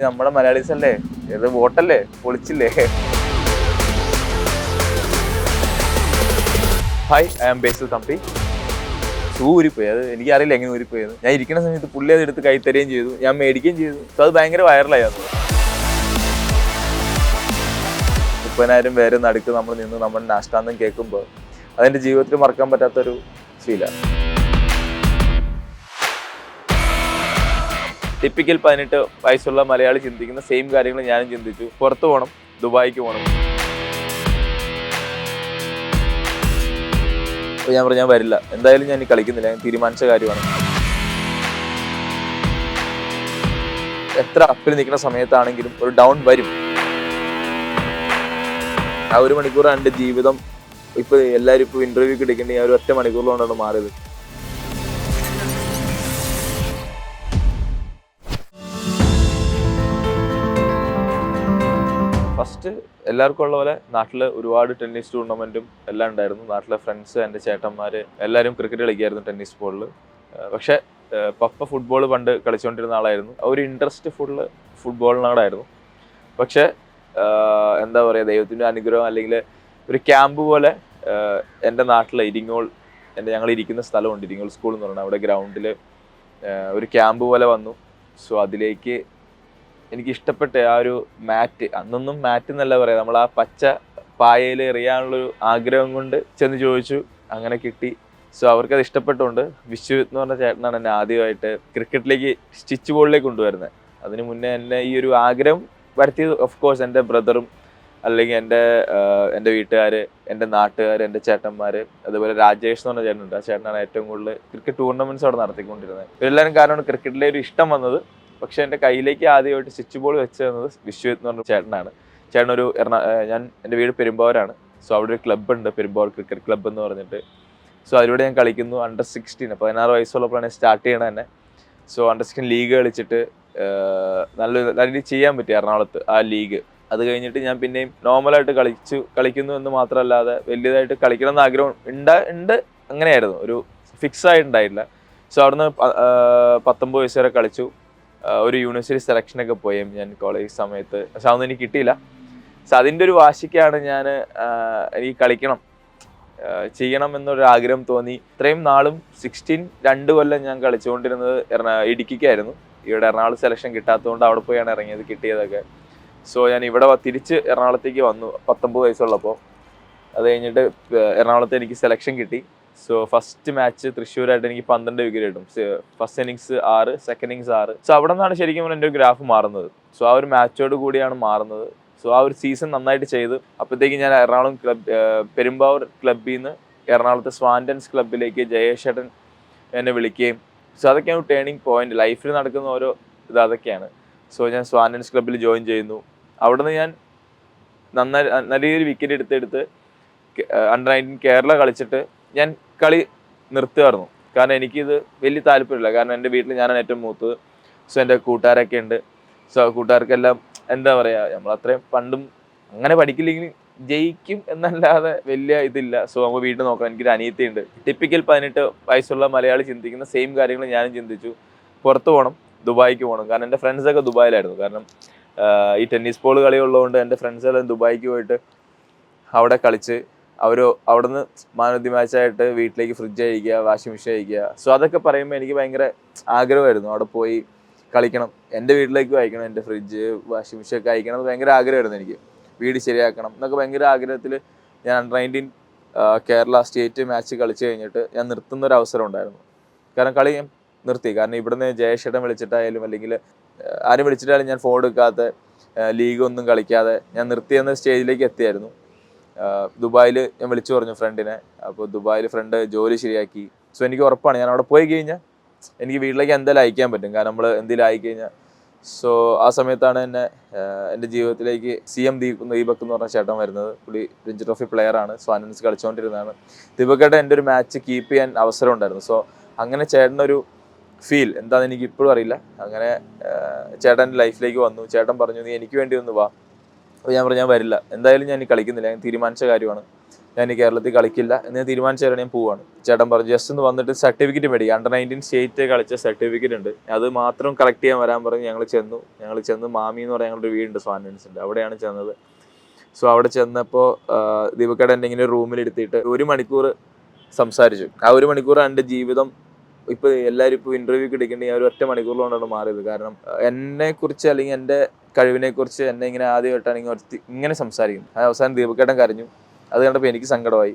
നമ്മുടെ മലയാളീസ് അല്ലേ? ഏത് വോട്ടല്ലേ? പൊളിച്ചില്ലേ? Hi I am Basil Thampi ഊരിപ്പോയി. അത് എനിക്കറിയില്ല എങ്ങനെ ഊരിപ്പോയത് ഞാൻ ഇരിക്കുന്ന സമയത്ത് പുള്ളി അത് എടുത്ത് കൈത്തരുകയും തരുകയും ചെയ്തു. ഞാൻ മേടിക്കുകയും ചെയ്തു. സോ അത് ഭയങ്കര വൈറലായി അത് മുപ്പതിനായിരം പേര് നടുക്ക് നമ്മൾ നിന്ന് നമ്മുടെ നാഷ്ടാന്തം കേൾക്കുമ്പോൾ അതെന്റെ ജീവിതത്തിൽ മറക്കാൻ പറ്റാത്തൊരു ഫീലാണ് ടിപ്പിക്കൽ പതിനെട്ട് വയസ്സുള്ള മലയാളി ചിന്തിക്കുന്ന സെയിം കാര്യങ്ങൾ ഞാനും ചിന്തിച്ചു. പുറത്തു പോകണം ദുബായിക്ക് പോകണം അപ്പോൾ ഞാൻ പറഞ്ഞു ഞാൻ വരില്ല. എന്തായാലും ഞാൻ കളിക്കുന്നില്ല. ഞാൻ തീരുമാനിച്ച കാര്യമാണ്. എത്ര അപ്പിൽ നിൽക്കുന്ന സമയത്താണെങ്കിലും ഒരു ഡൗൺ വരും. ആ ഒരു മണിക്കൂറാണ് എന്റെ ജീവിതം ഇപ്പൊ എല്ലാവരും ഇപ്പോൾ ഇന്റർവ്യൂക്ക് എടുക്കേണ്ടി ആ ഒരു ഒറ്റ മണിക്കൂറിലോണ്ടാണ് മാറിയത്. ഫസ്റ്റ് എല്ലാവർക്കും ഉള്ള പോലെ നാട്ടിൽ ഒരുപാട് ടെന്നീസ് ടൂർണമെന്റും എല്ലാം ഉണ്ടായിരുന്നു. നാട്ടിലെ ഫ്രണ്ട്സ് എന്റെ ചേട്ടന്മാര് എല്ലാവരും ക്രിക്കറ്റ് കളിക്കായിരുന്നു ടെന്നീസ് ബോളിൽ പക്ഷെ പപ്പ ഫുട്ബോൾ പണ്ട് കളിച്ചുകൊണ്ടിരുന്ന ആളായിരുന്നു. ഒരു ഇൻട്രസ്റ്റ് ഫുള്ള് ഫുട്ബോളിനോടായിരുന്നു പക്ഷെ എന്താ പറയുക ദൈവത്തിന്റെ അനുഗ്രഹം അല്ലെങ്കിൽ ഒരു ക്യാമ്പ് പോലെ എന്റെ നാട്ടിലെ ഇരിങ്ങോൾ എന്റെ ഞങ്ങൾ ഇരിക്കുന്ന സ്ഥലമുണ്ട്. ഇരിങ്ങോൾ സ്കൂൾ എന്ന് പറഞ്ഞാൽ അവിടെ ഗ്രൗണ്ടിൽ ഒരു ക്യാമ്പ് പോലെ വന്നു. സോ അതിലേക്ക് എനിക്ക് ഇഷ്ടപ്പെട്ട ആ ഒരു മാറ്റ് അന്നൊന്നും മാറ്റ് എന്നല്ല പറയാം നമ്മൾ ആ പച്ച പായയിൽ എറിയാനുള്ളൊരു ആഗ്രഹം കൊണ്ട് ചെന്ന് ചോദിച്ചു അങ്ങനെ കിട്ടി. സോ അവർക്കത് ഇഷ്ടപ്പെട്ടുകൊണ്ട് വിശ്വ എന്ന് പറഞ്ഞ ചേട്ടനാണ് എന്നെ ആദ്യമായിട്ട് ക്രിക്കറ്റിലേക്ക് സ്റ്റിച്ച് ബോളിലേക്ക് കൊണ്ടുവരുന്നത്. അതിന് മുന്നേ എന്നെ ഈ ഒരു ആഗ്രഹം വരുത്തിയത് ഓഫ് കോഴ്സ് എന്റെ ബ്രദറും അല്ലെങ്കിൽ എന്റെ എന്റെ വീട്ടുകാർ എന്റെ നാട്ടുകാർ എന്റെ ചേട്ടന്മാർ അതുപോലെ രാജേഷ് എന്ന് പറഞ്ഞ ചേട്ടനുണ്ട്. ആ ചേട്ടനാണ് ഏറ്റവും കൂടുതൽ ക്രിക്കറ്റ് ടൂർണമെന്റ്സ് അവിടെ നടത്തിക്കൊണ്ടിരുന്നത്. ഇവരെല്ലാവരും കാരണമാണ് ക്രിക്കറ്റിലെ ഒരു ഇഷ്ടം വന്നത്. പക്ഷെ എന്റെ കയ്യിലേക്ക് ആദ്യമായിട്ട് സ്വിച്ച് ബോൾ വെച്ച് തന്നത് വിശ്വ എന്ന് പറഞ്ഞ ചേട്ടനാണ്. ചേട്ടൻ ഒരു എറണാ ഞാൻ എന്റെ വീട് പെരുമ്പാവൂരാണ്. സോ അവിടെ ഒരു ക്ലബ്ബ് ഉണ്ട് പെരുമ്പാവൂർ ക്രിക്കറ്റ് ക്ലബ്ബ് എന്ന് പറഞ്ഞിട്ട്. സോ അതിലൂടെ ഞാൻ കളിക്കുന്നു അണ്ടർ സിക്സ്റ്റീൻ പതിനാറ് വയസ്സുള്ളപ്പോഴാണ് സ്റ്റാർട്ട് ചെയ്യണത് തന്നെ. സോ അണ്ടർ സിക്സ്റ്റീൻ ലീഗ് കളിച്ചിട്ട് നല്ല നല്ല ചെയ്യാൻ പറ്റി എറണാകുളത്ത് ആ ലീഗ്. അത് കഴിഞ്ഞിട്ട് ഞാൻ പിന്നെയും നോർമലായിട്ട് കളിച്ചു കളിക്കുന്നു എന്ന് മാത്രമല്ലാതെ വലിയതായിട്ട് കളിക്കണം എന്ന് ആഗ്രഹം ഉണ്ട് ഉണ്ട്. അങ്ങനെയായിരുന്നു. ഒരു ഫിക്സ് ആയിട്ടുണ്ടായില്ല. സോ അവിടുന്ന് പത്തൊമ്പത് വയസ്സ് വരെ കളിച്ചു. ഒരു യൂണിവേഴ്സിറ്റി സെലക്ഷനൊക്കെ പോയി. ഞാൻ കോളേജ് സമയത്ത്. പക്ഷെ അതൊന്നും എനിക്ക് കിട്ടിയില്ല. പക്ഷെ അതിന്റെ ഒരു വാശിക്കാണ് ഞാൻ എനിക്ക് കളിക്കണം. ചെയ്യണം എന്നൊരു ആഗ്രഹം തോന്നി. ഇത്രയും നാളും സിക്സ്റ്റീൻ രണ്ട് കൊല്ലം ഞാൻ കളിച്ചുകൊണ്ടിരുന്നത് എറണാ ഇടുക്കിക്കായിരുന്നു. ഇവിടെ എറണാകുളം സെലക്ഷൻ കിട്ടാത്തതുകൊണ്ട് അവിടെ പോയാണ് ഇറങ്ങിയത് കിട്ടിയതൊക്കെ. സോ ഞാൻ ഇവിടെ തിരിച്ച് എറണാകുളത്തേക്ക് വന്നു. പത്തൊമ്പത് വയസ്സുള്ളപ്പോൾ. അത് കഴിഞ്ഞിട്ട് എറണാകുളത്ത് എനിക്ക് സെലക്ഷൻ കിട്ടി. സോ ഫസ്റ്റ് മാച്ച് തൃശ്ശൂരായിട്ട് എനിക്ക് പന്ത്രണ്ട് വിക്കറ്റ് കിട്ടും. ഫസ്റ്റ് ഇന്നിങ്സ് ആറ് സെക്കൻഡ് ഇന്നിങ്സ് ആറ്. സോ അവിടെ നിന്നാണ് ശരിക്കും എന്റെ ഗ്രാഫ് മാറുന്നത്. സോ ആ ഒരു മാച്ചോട് കൂടിയാണ് മാറുന്നത്. സോ ആ ഒരു സീസൺ നന്നായിട്ട് ചെയ്ത്. അപ്പോഴത്തേക്ക് ഞാൻ എറണാകുളം ക്ലബ് പെരുമ്പാവൂർ ക്ലബിൽ നിന്ന് എറണാകുളത്തെ സ്വാൻഡൻസ് ക്ലബിലേക്ക് ജയേഷേട്ടൻ എന്നെ വിളിക്കുകയും. സോ അതൊക്കെയാണ് ടേണിംഗ് പോയിന്റ് ലൈഫിൽ നടക്കുന്ന ഓരോ ഇത് അതൊക്കെയാണ്. സോ ഞാൻ സ്വാൻഡൻസ് ക്ലബിൽ ജോയിൻ ചെയ്യുന്നു. അവിടുന്ന് ഞാൻ നന്നായി നല്ല രീതിയിൽ വിക്കറ്റ് എടുത്തെടുത്ത് അണ്ടർ നയന്റീൻ കേരള കളിച്ചിട്ട് ഞാൻ കളി നിർത്തുമായിരുന്നു കാരണം എനിക്കിത് വലിയ താല്പര്യമില്ല. കാരണം എന്റെ വീട്ടിൽ ഞാനാണ് ഏറ്റവും മൂത്ത് സോ എന്റെ കൂട്ടുകാരൊക്കെ ഉണ്ട്. സോ കൂട്ടുകാർക്കെല്ലാം എന്താ പറയുക നമ്മൾ അത്രയും പണ്ടും അങ്ങനെ പഠിക്കില്ലെങ്കിൽ ജയിക്കും എന്നല്ലാതെ വലിയ ഇതില്ല. സോ നമുക്ക് വീട്ടിൽ നോക്കാം എനിക്കൊരു അനിയത്തിയുണ്ട്. ടിപ്പിക്കൽ പതിനെട്ട് വയസ്സുള്ള മലയാളി ചിന്തിക്കുന്ന സെയിം കാര്യങ്ങൾ ഞാനും ചിന്തിച്ചു. പുറത്ത് പോകണം ദുബായിക്ക് പോകണം. കാരണം എന്റെ ഫ്രണ്ട്സൊക്കെ ദുബായിലായിരുന്നു. കാരണം ഈ ടെന്നീസ് ബോൾ കളി ഉള്ളതുകൊണ്ട് എന്റെ ഫ്രണ്ട്സെല്ലാം ദുബായിക്ക് പോയിട്ട് അവിടെ കളിച്ച് അവർ അവിടുന്ന് ഓഫ് മാച്ചായിട്ട് വീട്ടിലേക്ക് ഫ്രിഡ്ജ് അയക്കുക വാഷിംഗ് മെഷീൻ അയക്കുക സോ അതൊക്കെ പറയുമ്പോൾ എനിക്ക് ഭയങ്കര ആഗ്രഹമായിരുന്നു. അവിടെ പോയി കളിക്കണം. എന്റെ വീട്ടിലേക്ക് അയക്കണം എന്റെ ഫ്രിഡ്ജ് വാഷിംഗ് മെഷീൻ ഒക്കെ അയക്കണം ഭയങ്കര ആഗ്രഹമായിരുന്നു എനിക്ക്. വീട് ശരിയാക്കണം എന്നൊക്കെ ഭയങ്കര ആഗ്രഹത്തിൽ ഞാൻ under nineteen Kerala state match കളിച്ച് കഴിഞ്ഞിട്ട് ഞാൻ നിർത്തുന്ന ഒരു അവസരം ഉണ്ടായിരുന്നു. കാരണം കളി ഞാൻ നിർത്തി. കാരണം ഇവിടുന്ന് ജയശേട്ടൻ വിളിച്ചിട്ടായാലും അല്ലെങ്കിൽ ആരും വിളിച്ചിട്ടായാലും ഞാൻ ഫോൺ എടുക്കാത്ത ലീഗ് ഒന്നും കളിക്കാതെ ഞാൻ നിർത്തിയെന്ന സ്റ്റേജിലേക്ക് എത്തിയായിരുന്നു. ദുബായിൽ ഞാൻ വിളിച്ചു പറഞ്ഞു ഫ്രണ്ടിനെ. അപ്പോൾ ദുബായിൽ ഫ്രണ്ട് ജോലി ശരിയാക്കി. സോ എനിക്ക് ഉറപ്പാണ് ഞാൻ അവിടെ പോയി കഴിഞ്ഞാൽ എനിക്ക് വീട്ടിലേക്ക് എന്തായാലും അയക്കാൻ പറ്റും. കാരണം നമ്മൾ എന്തെങ്കിലും ആയിക്കഴിഞ്ഞാൽ സോ ആ സമയത്താണ് എന്നെ എന്റെ ജീവിതത്തിലേക്ക് സി എം ദീപ് ദീപക് എന്ന് പറഞ്ഞ ചേട്ടൻ വരുന്നത്. പുള്ളി രഞ്ജി ട്രോഫി പ്ലെയർ ആണ്. അനൻസ് കളിച്ചുകൊണ്ടിരുന്നതാണ് ദീപക്കേട്ടൻ എന്റെ ഒരു മാച്ച് കീപ്പ് ചെയ്യാൻ അവസരം ഉണ്ടായിരുന്നു. സോ അങ്ങനെ ചേട്ടനൊരു ഫീൽ എന്താണെന്ന് എനിക്ക് ഇപ്പോഴും അറിയില്ല. അങ്ങനെ ചേട്ടന്റെ ലൈഫിലേക്ക് വന്നു. ചേട്ടൻ പറഞ്ഞു നീ എനിക്ക് വേണ്ടി ഒന്ന് വാ. അപ്പോൾ ഞാൻ പറഞ്ഞു ഞാൻ വരില്ല. എന്തായാലും ഞാൻ കളിക്കുന്നില്ല. ഞാൻ തീരുമാനിച്ച കാര്യമാണ്. ഞാൻ കേരളത്തിൽ കളിക്കില്ല. എന്ന് ഞാൻ തീരുമാനിച്ച കാര്യം ഞാൻ പോവാണ്. ചേട്ടൻ പറഞ്ഞു ജസ്റ്റ് ഒന്ന് വന്നിട്ട് സർട്ടിഫിക്കറ്റ് മേടിക്കുക അണ്ടർ നയന്റീൻ സ്റ്റേറ്റ് കളിച്ച സർട്ടിഫിക്കറ്റ് ഉണ്ട്. അത് മാത്രം കളക്ട് ചെയ്യാൻ വരാൻ പറഞ്ഞ് ഞങ്ങൾ ചെന്നു. ഞങ്ങൾ ചെന്ന് മാമി എന്ന് പറയാൻ ഞങ്ങളുടെ വീടുണ്ട് സ്വാനൻസിന്റെ അവിടെയാണ് ചെന്നത്. സോ അവിടെ ചെന്നപ്പോൾ ദീപക്കട എന്റെ ഇങ്ങനെ റൂമിലിരുത്തിയിട്ട് ഒരു മണിക്കൂർ സംസാരിച്ചു. ആ ഒരു മണിക്കൂർ എന്റെ ജീവിതം ഇപ്പൊ എല്ലാരും ഇപ്പൊ ഇന്റർവ്യൂ എടുക്കേണ്ടി ഞാൻ ഒരു ഒറ്റ മണിക്കൂറിലോണ്ടാണ് മാറിയത്. കാരണം എന്നെ കുറിച്ച് അല്ലെങ്കിൽ എന്റെ കഴിവിനെ കുറിച്ച് എന്നെ ഇങ്ങനെ ആദ്യമായിട്ടാണ് ഇങ്ങനെ ഇങ്ങനെ സംസാരിക്കും അത് അവസാനം ദീപക്കേട്ടൻ കരഞ്ഞു. അത് കണ്ടപ്പോൾ എനിക്ക് സങ്കടമായി.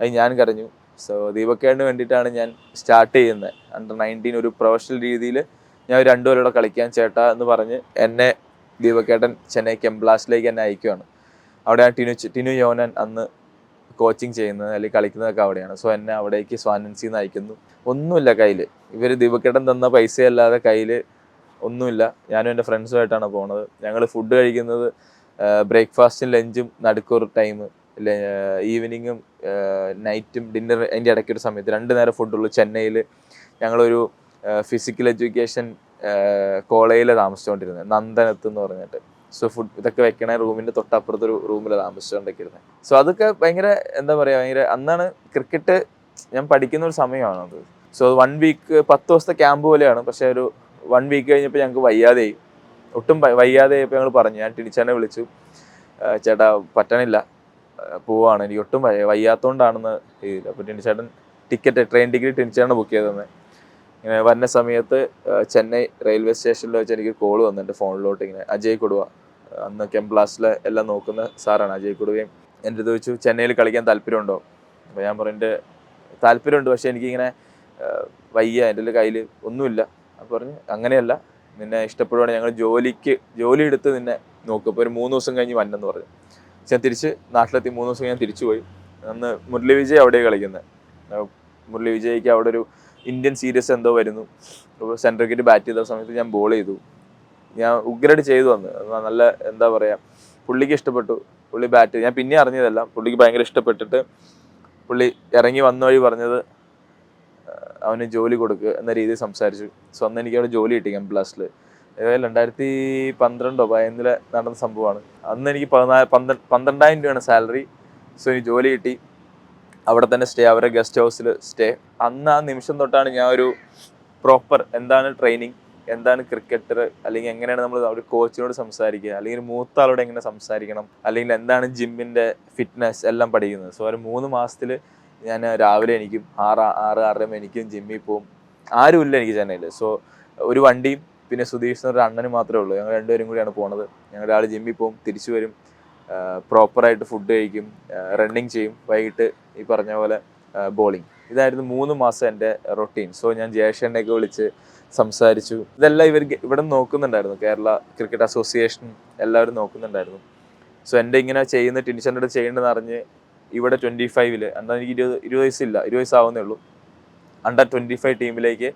അത് ഞാൻ കരഞ്ഞു. സോ ദീപക്കേട്ടന് വേണ്ടിയിട്ടാണ് ഞാൻ സ്റ്റാർട്ട് ചെയ്യുന്നത്. അണ്ടർ നയന്റീൻ ഒരു പ്രൊഫഷണൽ രീതിയിൽ ഞാൻ രണ്ടു പേരോടെ കളിക്കാൻ ചേട്ടാ എന്ന് പറഞ്ഞ് എന്നെ ദീപക്കേട്ടൻ ചെന്നൈ കെംപ്ലാസ്റ്റിലേക്ക് എന്നെ അയക്കുവാണ്. അവിടെ ടിനു ടിനു യോനൻ അന്ന് കോച്ചിങ് ചെയ്യുന്നത് അല്ലെങ്കിൽ കളിക്കുന്നതൊക്കെ അവിടെയാണ്. സോ എന്നെ അവിടേക്ക് സ്വാനൻസിൽ നിന്ന് അയക്കുന്നു. ഒന്നുമില്ല കയ്യിൽ ഇവർ ദീപക്കേട്ടൻ തന്ന പൈസയല്ലാതെ കയ്യിൽ ഒന്നുമില്ല. ഞാനും എന്റെ ഫ്രണ്ട്സുമായിട്ടാണ് പോണത്. ഞങ്ങൾ ഫുഡ് കഴിക്കുന്നത് ബ്രേക്ക്ഫാസ്റ്റും ലഞ്ചും നടുക്കൊരു ടൈം ഈവനിങ്ങും നൈറ്റും ഡിന്നർ അതിന്റെ ഇടയ്ക്ക് ഒരു സമയത്ത്. രണ്ട് നേരം ഫുഡുള്ളൂ ചെന്നൈയിൽ ഞങ്ങളൊരു ഫിസിക്കൽ എഡ്യൂക്കേഷൻ കോളേജിൽ താമസിച്ചുകൊണ്ടിരുന്നത് നന്ദനത്ത് എന്ന് പറഞ്ഞിട്ട്. സോ ഫുഡ് ഇതൊക്കെ വെക്കണ റൂമിന്റെ തൊട്ടപ്പുറത്തൊരു റൂമിൽ താമസിച്ചുകൊണ്ടൊക്കെ ഇരുന്നത് സോ അതൊക്കെ ഭയങ്കര എന്താ പറയുക ഭയങ്കര അന്നാണ് ക്രിക്കറ്റ് ഞാൻ പഠിക്കുന്ന ഒരു സമയമാണ് അത്. സോ വൺ വീക്ക് പത്ത് ദിവസത്തെ ക്യാമ്പ് പോലെയാണ്. പക്ഷേ ഒരു വൺ വീക്ക് കഴിഞ്ഞപ്പോൾ ഞങ്ങൾക്ക് വയ്യാതെയായി. ഒട്ടും വയ്യാതെ ഇപ്പോൾ ഞങ്ങൾ പറഞ്ഞു ഞാൻ ടിനിച്ചാനെ വിളിച്ചു. "ആ, ചേട്ടാ പറ്റണില്ല. പോവാണ്. എനിക്ക് ഒട്ടും വയ്യ വയ്യാത്തോണ്ടാണെന്ന് ചെയ്തില്ല അപ്പോൾ ടിനിച്ചേട്ടൻ ടിക്കറ്റ് ട്രെയിൻ ടിക്കറ്റ് ടിനിച്ചേട്ടൻ ബുക്ക് ചെയ്ത് തന്നെ. ഇങ്ങനെ വരുന്ന സമയത്ത് ചെന്നൈ റെയിൽവേ സ്റ്റേഷനിൽ വെച്ച് എനിക്ക് കോൾ വന്നിട്ടുണ്ട്. ഫോണിലോട്ട് ഇങ്ങനെ അജയ് കൊടുവ. അന്ന് കെംപ്ലാസിലെ എല്ലാം നോക്കുന്ന സാറാണ് അജയ് കുടുവയും എന്റെ അടുത്ത് ചോദിച്ചു ചെന്നൈയിൽ കളിക്കാൻ താല്പര്യമുണ്ടോ? അപ്പോൾ ഞാൻ പറഞ്ഞു എന്റെ താല്പര്യമുണ്ട് പക്ഷേ എനിക്കിങ്ങനെ വയ്യ എന്റെ കയ്യിൽ ഒന്നുമില്ല. അപ്പോൾ പറഞ്ഞു അങ്ങനെയല്ല നിന്നെ ഇഷ്ടപ്പെടുവാണെങ്കിൽ ഞങ്ങൾ ജോലിക്ക് ജോലി എടുത്ത് നിന്നെ നോക്കും. ഇപ്പോൾ ഒരു മൂന്ന് ദിവസം കഴിഞ്ഞ് വന്നെന്ന് പറഞ്ഞു. ഞാൻ തിരിച്ച് നാട്ടിലെത്തി മൂന്ന് ദിവസം ഞാൻ തിരിച്ചു പോയി. അന്ന് മുരളി വിജയ് അവിടെ കളിക്കുന്നത് മുരളി വിജയ്ക്ക് അവിടെ ഒരു ഇന്ത്യൻ സീരീസ് എന്തോ വരുന്നു. അപ്പോൾ സെൻട്രൽ വിക്കറ്റ് ബാറ്റ് ചെയ്ത സമയത്ത് ഞാൻ ബോൾ ചെയ്തു. ഞാൻ ഉഗ്രഡ് ചെയ്തു വന്ന് നല്ല എന്താ പറയുക പുള്ളിക്ക് ഇഷ്ടപ്പെട്ടു. പുള്ളി ബാറ്റ് ഞാൻ പിന്നെ അറിഞ്ഞതല്ല പുള്ളിക്ക് ഭയങ്കര ഇഷ്ടപ്പെട്ടിട്ട് പുള്ളി ഇറങ്ങി വന്ന വഴി പറഞ്ഞത് അവന് ജോലി കൊടുക്കുക എന്ന രീതിയിൽ സംസാരിച്ചു. സോ അന്ന് എനിക്ക് അവിടെ ജോലി കിട്ടി എം പ്ലസ്സിൽ ഏതായാലും രണ്ടായിരത്തി പന്ത്രണ്ടോ പതിനൊന്നിലെ നടന്ന സംഭവമാണ്. അന്ന് എനിക്ക് പതിനാല് പന്ത്രണ്ട് പന്ത്രണ്ടായിരം രൂപയാണ് സാലറി സോ എനിക്ക് ജോലി കിട്ടി. അവിടെ തന്നെ സ്റ്റേ അവരുടെ ഗസ്റ്റ് ഹൗസിൽ സ്റ്റേ അന്ന് ആ നിമിഷം തൊട്ടാണ് ഞാൻ ഒരു പ്രോപ്പർ എന്താണ് ട്രെയിനിങ് എന്താണ് ക്രിക്കറ്റർ അല്ലെങ്കിൽ എങ്ങനെയാണ് നമ്മൾ ഒരു കോച്ചിനോട് സംസാരിക്കുക? അല്ലെങ്കിൽ മൂത്ത ആളോട് എങ്ങനെ സംസാരിക്കണം? അല്ലെങ്കിൽ എന്താണ് ജിമ്മിന്റെ ഫിറ്റ്നസ് എല്ലാം പഠിക്കുന്നത്? സോ ഒരു മൂന്ന് മാസത്തിൽ ഞാൻ രാവിലെ എനിക്കും ആറ് ആറ് ആറര എനിക്കും ജിമ്മിൽ പോകും ആരുമില്ല എനിക്ക് ചെന്നൈയിൽ. സോ ഒരു വണ്ടിയും പിന്നെ സുധീഷ് ഒരു അണ്ണന് മാത്രമേ ഉള്ളൂ. ഞങ്ങൾ രണ്ടുപേരും കൂടിയാണ് പോണത്. ഞങ്ങൾ രാവിലെ ജിമ്മിൽ പോകും തിരിച്ചു വരും. പ്രോപ്പറായിട്ട് ഫുഡ് കഴിക്കും. റണ്ണിങ് ചെയ്യും. വൈകിട്ട് ഈ പറഞ്ഞ പോലെ ബോളിങ് ഇതായിരുന്നു മൂന്ന് മാസം എന്റെ റൊട്ടീൻ സോ ഞാൻ ജയേഷനെയൊക്കെ വിളിച്ച് സംസാരിച്ചു. ഇതെല്ലാം ഇവർ ഇവിടെ നോക്കുന്നുണ്ടായിരുന്നു. കേരള ക്രിക്കറ്റ് അസോസിയേഷൻ എല്ലാവരും നോക്കുന്നുണ്ടായിരുന്നു. സോ എന്റെ ഇങ്ങനെ ചെയ്യുന്ന ടിൻഷന്റെ അടുത്ത് ചെയ്യേണ്ടതെന്ന് അറിഞ്ഞ് ഇവിടെ ട്വന്റി ഫൈവിൽ എന്താ എനിക്ക് ഇരുപത് ഇരുപത് വയസ്സില്ല ഇരുപത് വയസ്സാവുന്നേ ഉള്ളൂ. അണ്ടർ ട്വന്റി ഫൈവ് ടീമിലേക്ക്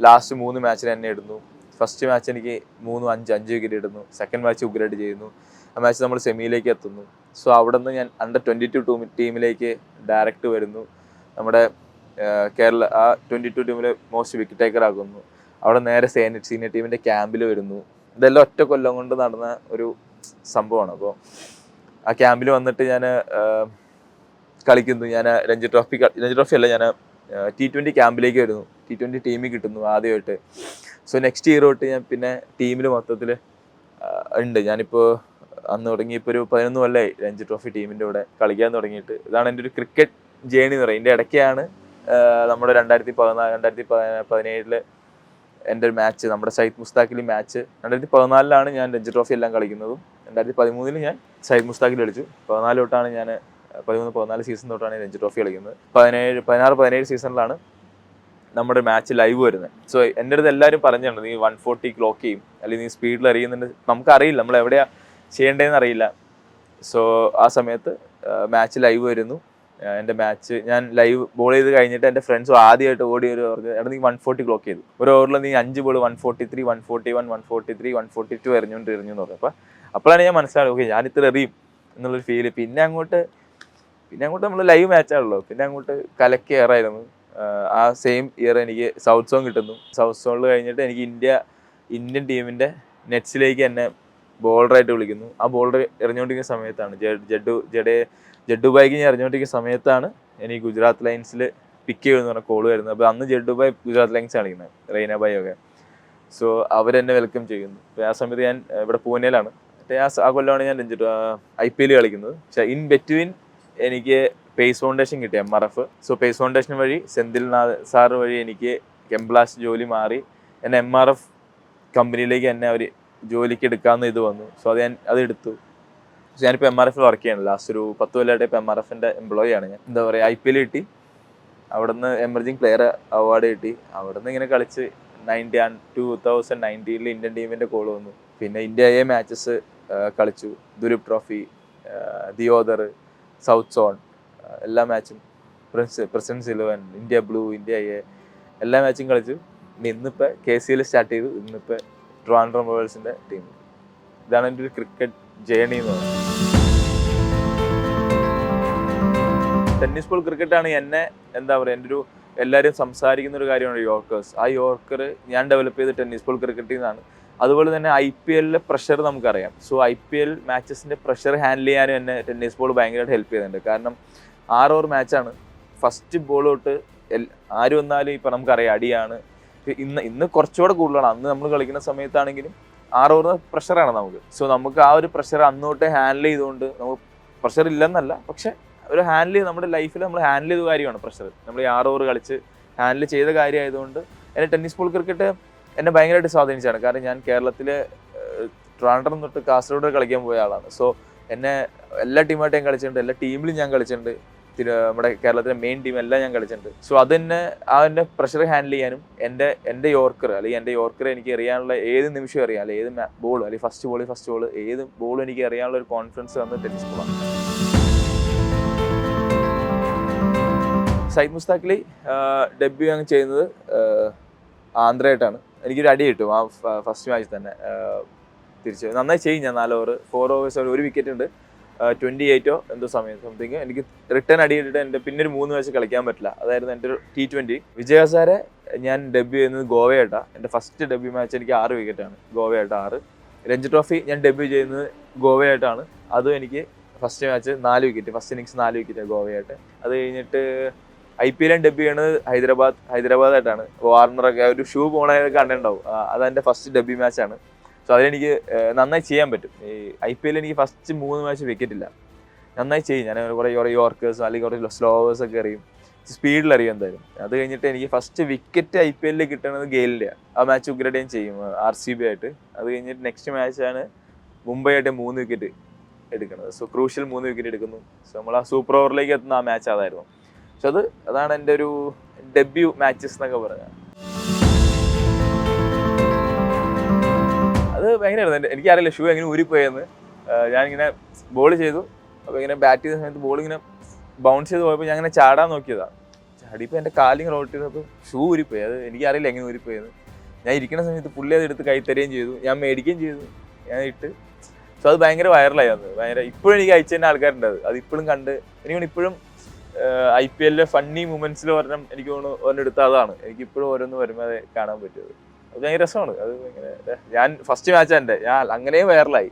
ലാസ്റ്റ് മൂന്ന് മാച്ചിൽ എന്നെ ഇടുന്നു. ഫസ്റ്റ് മാച്ച് എനിക്ക് മൂന്ന് അഞ്ച് അഞ്ച് വിക്കറ്റ് ഇടുന്നു. സെക്കൻഡ് മാച്ച് ഉഗ്രഡ് ചെയ്യുന്നു. ആ മാച്ച് നമ്മൾ സെമിയിലേക്ക് എത്തുന്നു. സോ അവിടെ നിന്ന് ഞാൻ അണ്ടർ ട്വന്റി ടു ടീമിലേക്ക് ഡയറക്റ്റ് വരുന്നു. നമ്മുടെ കേരള ആ ട്വന്റി ടു ടീമിലെ മോസ്റ്റ് വിക്കറ്റ് ടേക്കർ ആകുന്നു. അവിടെ നേരെ സേന സീനിയർ ടീമിന്റെ ക്യാമ്പിൽ വരുന്നു. ഇതെല്ലാം ഒറ്റ കൊല്ലം കൊണ്ട് നടന്ന ഒരു സംഭവമാണ്. അപ്പോൾ ആ ക്യാമ്പിൽ വന്നിട്ട് ഞാൻ കളിക്കുന്നു. ഞാൻ രഞ്ജി ട്രോഫി രഞ്ജി ട്രോഫി അല്ല ഞാൻ ടി ട്വന്റി ക്യാമ്പിലേക്ക് വരുന്നു. ടി ട്വന്റി ടീമിൽ കിട്ടുന്നു ആദ്യമായിട്ട്. സോ നെക്സ്റ്റ് ഇയർ തൊട്ട് ഞാൻ പിന്നെ ടീമിൽ മൊത്തത്തിൽ ഉണ്ട്. ഞാനിപ്പോൾ അന്ന് തുടങ്ങി ഇപ്പോൾ ഒരു പതിനൊന്ന് കൊല്ലമായി രഞ്ജി ട്രോഫി ടീമിന്റെ കൂടെ കളിക്കാൻ തുടങ്ങിയിട്ട്. ഇതാണ് എന്റെ ഒരു ക്രിക്കറ്റ് ജേണി എന്ന് പറയുന്നത് ഇതിന്റെ ഇടയ്ക്കാണ് നമ്മുടെ രണ്ടായിരത്തി പതിനാല് രണ്ടായിരത്തി പതിനാ- പതിനേഴിൽ എന്റെ ഒരു മാച്ച് നമ്മുടെ സയ്യിദ് മുസ്താഖിലി മാച്ച് രണ്ടായിരത്തി പതിനാലിലാണ് ഞാൻ രഞ്ജി ട്രോഫി എല്ലാം കളിക്കുന്നതും. രണ്ടായിരത്തി പതിമൂന്നിൽ ഞാൻ സയ്യിദ് മുസ്താഖിൽ കളിച്ചു. പതിനാല് തൊട്ടാണ് ഞാൻ പതിമൂന്ന് പതിനാല് സീസൺ തൊട്ടാണ് രഞ്ജി ട്രോഫി കളിക്കുന്നത്. പതിനേഴ് പതിനാറ് പതിനേഴ് സീസണിലാണ് നമ്മുടെ മാച്ച് ലൈവ് വരുന്നത്. സോ എന്റെ അടുത്ത് എല്ലാവരും പറഞ്ഞിട്ടുണ്ട് നീ വൺ ഫോർട്ടി ക്ലോക്ക് ചെയ്യും. അല്ലെങ്കിൽ നീ സ്പീഡിൽ അറിയുന്നുണ്ട് നമുക്കറിയില്ല നമ്മൾ എവിടെയാണ് ചെയ്യേണ്ടതെന്ന് അറിയില്ല. സോ ആ സമയത്ത് മാച്ച് ലൈവ് വരുന്നു. എന്റെ മാച്ച് ഞാൻ ലൈവ് ബോൾ ചെയ്ത് കഴിഞ്ഞിട്ട് എന്റെ ഫ്രണ്ട്സ് ആദ്യമായിട്ട് ഓടി ഒരു ഓവർക്ക് എടാ നീ വൺ ഫോർട്ടി ക്ലോക്ക് ചെയ്തു. ഒരു ഓവറിൽ നീ അഞ്ച് ball one forty three one forty one one forty three one forty two എറിഞ്ഞുകൊണ്ട് എറിഞ്ഞു എന്ന് പറഞ്ഞു അപ്പോൾ അപ്പോഴാണ് ഞാൻ മനസ്സിലായത് ഓക്കെ ഞാൻ ഇത്ര എറിയും എന്നുള്ളൊരു ഫീൽ പിന്നെ അങ്ങോട്ട് പിന്നെ അങ്ങോട്ട് നമ്മൾ ലൈവ് മാച്ചാണല്ലോ പിന്നെ അങ്ങോട്ട് കലക്കി ഏറായിരുന്നു. ആ സെയിം ഇയർ എനിക്ക് സൗത്ത് സോൺ കിട്ടുന്നു. സൗത്ത് സോണിൽ കഴിഞ്ഞിട്ട് എനിക്ക് ഇന്ത്യ ഇന്ത്യൻ ടീമിന്റെ നെറ്റ്സിലേക്ക് എന്നെ ബോളറായിട്ട് വിളിക്കുന്നു. ആ ബോളർ എറിഞ്ഞുകൊണ്ടിരിക്കുന്ന സമയത്താണ്. ജഡു ജഡ്ഡു ജഡേ ജഡ്ഡുബായിക്ക് ഞാൻ അറിഞ്ഞുകൊണ്ടിരിക്കുന്ന സമയത്താണ് എനിക്ക് ഗുജറാത്ത് ലൈൻസിൽ പിക്ക് ചെയ്യുമെന്ന് പറഞ്ഞ കോൾ വരുന്നത്. അപ്പോൾ അന്ന് ബൈ ഗുജറാത്ത് ലൈൻസ് കളിക്കുന്നത് ബൈ ഒക്കെ. സോ അവരെന്നെ വെൽക്കം ചെയ്യുന്നു. അപ്പോൾ ആ സമയത്ത് ഞാൻ ഇവിടെ പൂനെയിലാണ്. ആ ആ കൊല്ലമാണ് ഞാൻ രഞ്ജിട്ട് ഐ പി എൽ കളിക്കുന്നത്. പക്ഷേ ഇൻ ബെറ്റ്വീൻ എനിക്ക് പേസ് ഫൗണ്ടേഷൻ കിട്ടി M R F so Pace Foundation വഴി സെന്തിൽ നാഥ് സാർ വഴി എനിക്ക് കെംബ്ലാസ് ജോലി മാറി. എന്നെ എം ആർ എഫ് കമ്പനിയിലേക്ക് എന്നെ അവർ ജോലിക്ക് എടുക്കാമെന്ന് ഇത് വന്നു. സോ അത് ഞാൻ അത് എടുത്തു. ഞാനിപ്പോൾ എം ആർ എഫിൽ വർക്ക് ചെയ്യണം ലാസ്റ്റ് ഒരു പത്ത് കൊല്ലമായിട്ട് ഇപ്പോൾ എം ആർ എഫിന്റെ എംപ്ലോയി ആണ് ഞാൻ. എന്താ പറയുക ഐ പി എൽ കിട്ടി. അവിടുന്ന് എമർജിങ് പ്ലെയർ അവാർഡ് കിട്ടി. അവിടുന്ന് ഇങ്ങനെ കളിച്ച് നയന്റി ടു തൗസൻഡ് നയന്റീനിൽ ഇന്ത്യൻ ടീമിന്റെ കോൾ വന്നു. പിന്നെ ഇന്ത്യ എ മാച്ചസ് കളിച്ചു. Duleep trophy Deodhar south zone എല്ലാ മാച്ചും prince presidents eleven India blue India A എല്ലാ മാച്ചും കളിച്ചു. ഇനി ഇന്നിപ്പോൾ കെ സി എൽ സ്റ്റാർട്ട് ചെയ്തു. ഇന്നിപ്പോൾ ട്രിവാൻഡ്രം റോയൽസിന്റെ ടീം ഇതാണ് എന്റെ ഒരു ക്രിക്കറ്റ് ജേണി എന്ന് പറയുന്നത് ടെന്നീസ് ബോൾ ക്രിക്കറ്റാണ് എന്നെ എന്താ പറയുക എന്റെ ഒരു എല്ലാവരും സംസാരിക്കുന്ന ഒരു കാര്യമാണ് യോർക്കേഴ്സ്. ആ യോർക്കർ ഞാൻ ഡെവലപ്പ് ചെയ്ത ടെന്നീസ് ബോൾ ക്രിക്കറ്റിൽ നിന്നാണ്. അതുപോലെ തന്നെ ഐ പി എല്ലിലെ പ്രഷർ നമുക്കറിയാം. സോ ഐ പി എൽ മാച്ചസിന്റെ പ്രഷർ ഹാൻഡിൽ ചെയ്യാനും എന്നെ ടെന്നീസ് ബോൾ ഭയങ്കരമായിട്ട് ഹെൽപ്പ് ചെയ്യുന്നുണ്ട്. കാരണം ആറ് ഓവർ മാച്ചാണ് ഫസ്റ്റ് ബോൾ തൊട്ട് ആര് വന്നാലും ഇപ്പം നമുക്കറിയാം അടിയാണ്. ഇന്ന് ഇന്ന് കുറച്ചുകൂടെ കൂടുതലാണ്. അന്ന് നമ്മൾ കളിക്കുന്ന സമയത്താണെങ്കിലും ആറ് ഓവർ പ്രഷറാണ് നമുക്ക്. സോ നമുക്ക് ആ ഒരു പ്രഷർ അന്നോട്ട് ഹാൻഡിൽ ചെയ്തുകൊണ്ട് നമുക്ക് പ്രഷർ ഇല്ലെന്നല്ല പക്ഷെ ഒരു ഹാൻഡിൽ ചെയ്ത് നമ്മുടെ ലൈഫിൽ നമ്മൾ ഹാൻഡിൽ ചെയ്ത കാര്യമാണ് പ്രഷർ. നമ്മൾ ഈ ആറ് ഓവർ കളിച്ച് ഹാൻഡിൽ ചെയ്ത കാര്യമായതുകൊണ്ട് എന്നെ ടെന്നീസ് ബോൾ ക്രിക്കറ്റ് എന്നെ ഭയങ്കരമായിട്ട് സ്വാധീനിച്ചാണ്. കാരണം ഞാൻ കേരളത്തിലെ ട്രാൻഡർ തൊട്ട് കാസർഗോഡ് കളിക്കാൻ പോയ ആളാണ്. സോ എന്നെ എല്ലാ ടീമായിട്ടും കളിച്ചിട്ടുണ്ട് എല്ലാ ടീമിലും ഞാൻ കളിച്ചിട്ടുണ്ട്. നമ്മുടെ കേരളത്തിലെ മെയിൻ ടീം എല്ലാം ഞാൻ കളിച്ചിട്ടുണ്ട്. സോ അതെന്നെ ആ എന്റെ പ്രഷർ ഹാൻഡിൽ ചെയ്യാനും എന്റെ എന്റെ യോർക്കർ അല്ലെങ്കിൽ എന്റെ യോർക്കർ എനിക്ക് എറിയാനുള്ള ഏത് നിമിഷം അറിയാം അല്ലെങ്കിൽ ഏത് ബോൾ അല്ലെങ്കിൽ ഫസ്റ്റ് ബോൾ ഫസ്റ്റ് ബോൾ ഏത് ബോളും എനിക്ക് അറിയാനുള്ള ഒരു കോൺഫിഡൻസ് വന്ന് ടെന്നീസ് ബോളാണ് സൈദ് മുസ്താഖിലി ഡെബ്യൂ അങ്ങ് ചെയ്യുന്നത് ആന്ധ്രയായിട്ടാണ്. എനിക്കൊരു അടി കിട്ടും ആ ഫസ്റ്റ് മാച്ച് തന്നെ. തിരിച്ച് നന്നായി ചെയ്യും ഞാൻ നാല് ഓവർ ഫോർ ഓവേഴ്സ് ഒരു വിക്കറ്റ് ഉണ്ട്. ട്വന്റി എയ്റ്റോ എന്തോ സമയം സംതിങ് എനിക്ക് റിട്ടേൺ അടിയിട്ടിട്ട് എന്റെ പിന്നെ ഒരു മൂന്ന് മാച്ച് കളിക്കാൻ പറ്റില്ല. അതായിരുന്നു എന്റെ ഒരു ടി ട്വന്റി വിജയസാരെ ഞാൻ ഡെബ്യൂ ചെയ്യുന്നത് ഗോവയായിട്ടാണ് എന്റെ ഫസ്റ്റ് ഡെബ്യൂ മാച്ച് എനിക്ക് ആറ് വിക്കറ്റാണ് ഗോവയായിട്ട് ആറ്. രഞ്ജി ട്രോഫി ഞാൻ ഡെബ്യൂ ചെയ്യുന്നത് ഗോവയായിട്ടാണ്. അതും എനിക്ക് ഫസ്റ്റ് മാച്ച് നാല് വിക്കറ്റ് ഫസ്റ്റ് ഇന്നിങ്സ് നാല് വിക്കറ്റ് ഗോവയായിട്ട്. അത് കഴിഞ്ഞിട്ട് ഐ പി എൽ ഡെബ്യൂ ചെയ്യണത് ഹൈദരാബാദ് ഹൈദരാബാദായിട്ടാണ്. വാർണറൊക്കെ ഒരു ഷൂ പോണതൊക്കെ കണ്ടിട്ടുണ്ടാവും. അതെന്റെ ഫസ്റ്റ് ഡെബ്യൂ മാച്ചാണ് സോ അതിലെനിക്ക് നന്നായി ചെയ്യാൻ പറ്റും. ഈ ഐ പി എല്ലിൽ എനിക്ക് ഫസ്റ്റ് മൂന്ന് മാച്ച് വിക്കറ്റ് ഇല്ല. നന്നായി ചെയ്യും. ഞാൻ കുറേ കുറേ യോർക്കേഴ്സ് അല്ലെങ്കിൽ കുറേ സ്ലോവേഴ്സ് ഒക്കെ അറിയും സ്പീഡിൽ അറിയും എന്തായാലും. അത് കഴിഞ്ഞിട്ട് എനിക്ക് ഫസ്റ്റ് വിക്കറ്റ് ഐ പി എല്ലിൽ കിട്ടുന്നത് ഗെയിലിന്റെയാണ് ആ മാച്ച് ഉഗ്രഡേം ചെയ്യും ആർ സി ബി ആയിട്ട്. അത് കഴിഞ്ഞിട്ട് നെക്സ്റ്റ് മാച്ചാണ് മുംബൈ ആയിട്ട് മൂന്ന് വിക്കറ്റ് എടുക്കുന്നത് സോ ക്രൂഷ്യൽ മൂന്ന് വിക്കറ്റ് എടുക്കുന്നു. സോ നമ്മൾ ആ സൂപ്പർ ഓവറിലേക്ക് എത്തുന്ന ആ മാച്ച് അതായിരുന്നു. പക്ഷെ അത് അതാണ് എന്റെ ഒരു ഡെബ്യൂ മാച്ചസ് എന്നൊക്കെ പറഞ്ഞാൽ അത് ഭയങ്കരമായിരുന്നു. എനിക്ക് എനിക്കറിയില്ല ഷൂ എങ്ങനെ ഊരിപ്പോയെന്ന്. ഞാനിങ്ങനെ ബോൾ ചെയ്തു. അപ്പോൾ ഇങ്ങനെ ബാറ്റ് ചെയ്ത സമയത്ത് ബോൾ ഇങ്ങനെ ബൗൺസ് ചെയ്ത് പോയപ്പോൾ ഞാൻ ഇങ്ങനെ ചാടാൻ നോക്കിയതാണ് ചാടിയപ്പോൾ എന്റെ കാലിങ് റോട്ട് ചെയ്തപ്പോൾ ഷൂ ഊരിപ്പോയി. അത് എനിക്കറിയില്ല എങ്ങനെ ഊരിപ്പോയെന്ന്. ഞാൻ ഇരിക്കുന്ന സമയത്ത് പുള്ളി അത് എടുത്ത് കൈ ചെയ്തു. ഞാൻ മേടിക്കുകയും ചെയ്തു. ഞാൻ ഇട്ട്. സോ അത് ഭയങ്കര വൈറലായി അത്. ഭയങ്കര ഇപ്പോഴും എനിക്ക് അയച്ചു തന്നെ ആൾക്കാരുണ്ട് അത്. അത് ഇപ്പോഴും കണ്ട്. എനിക്ക് ഇപ്പോഴും ഐ പി എല്ലിലെ ഫണ്ണി മൂമെന്റ്സിൽ ഒരെണ്ണം എനിക്ക് തോന്നുന്നു ഒരെണ്ണം എടുത്ത അതാണ്. എനിക്കിപ്പോഴും ഓരോന്ന് വരുമ്പോൾ അത് കാണാൻ പറ്റിയത് ഭയങ്കര രസമാണ്. അത് ഞാൻ ഫസ്റ്റ് മാച്ച് എന്റെ ഞാൻ അങ്ങനെയും വൈറലായി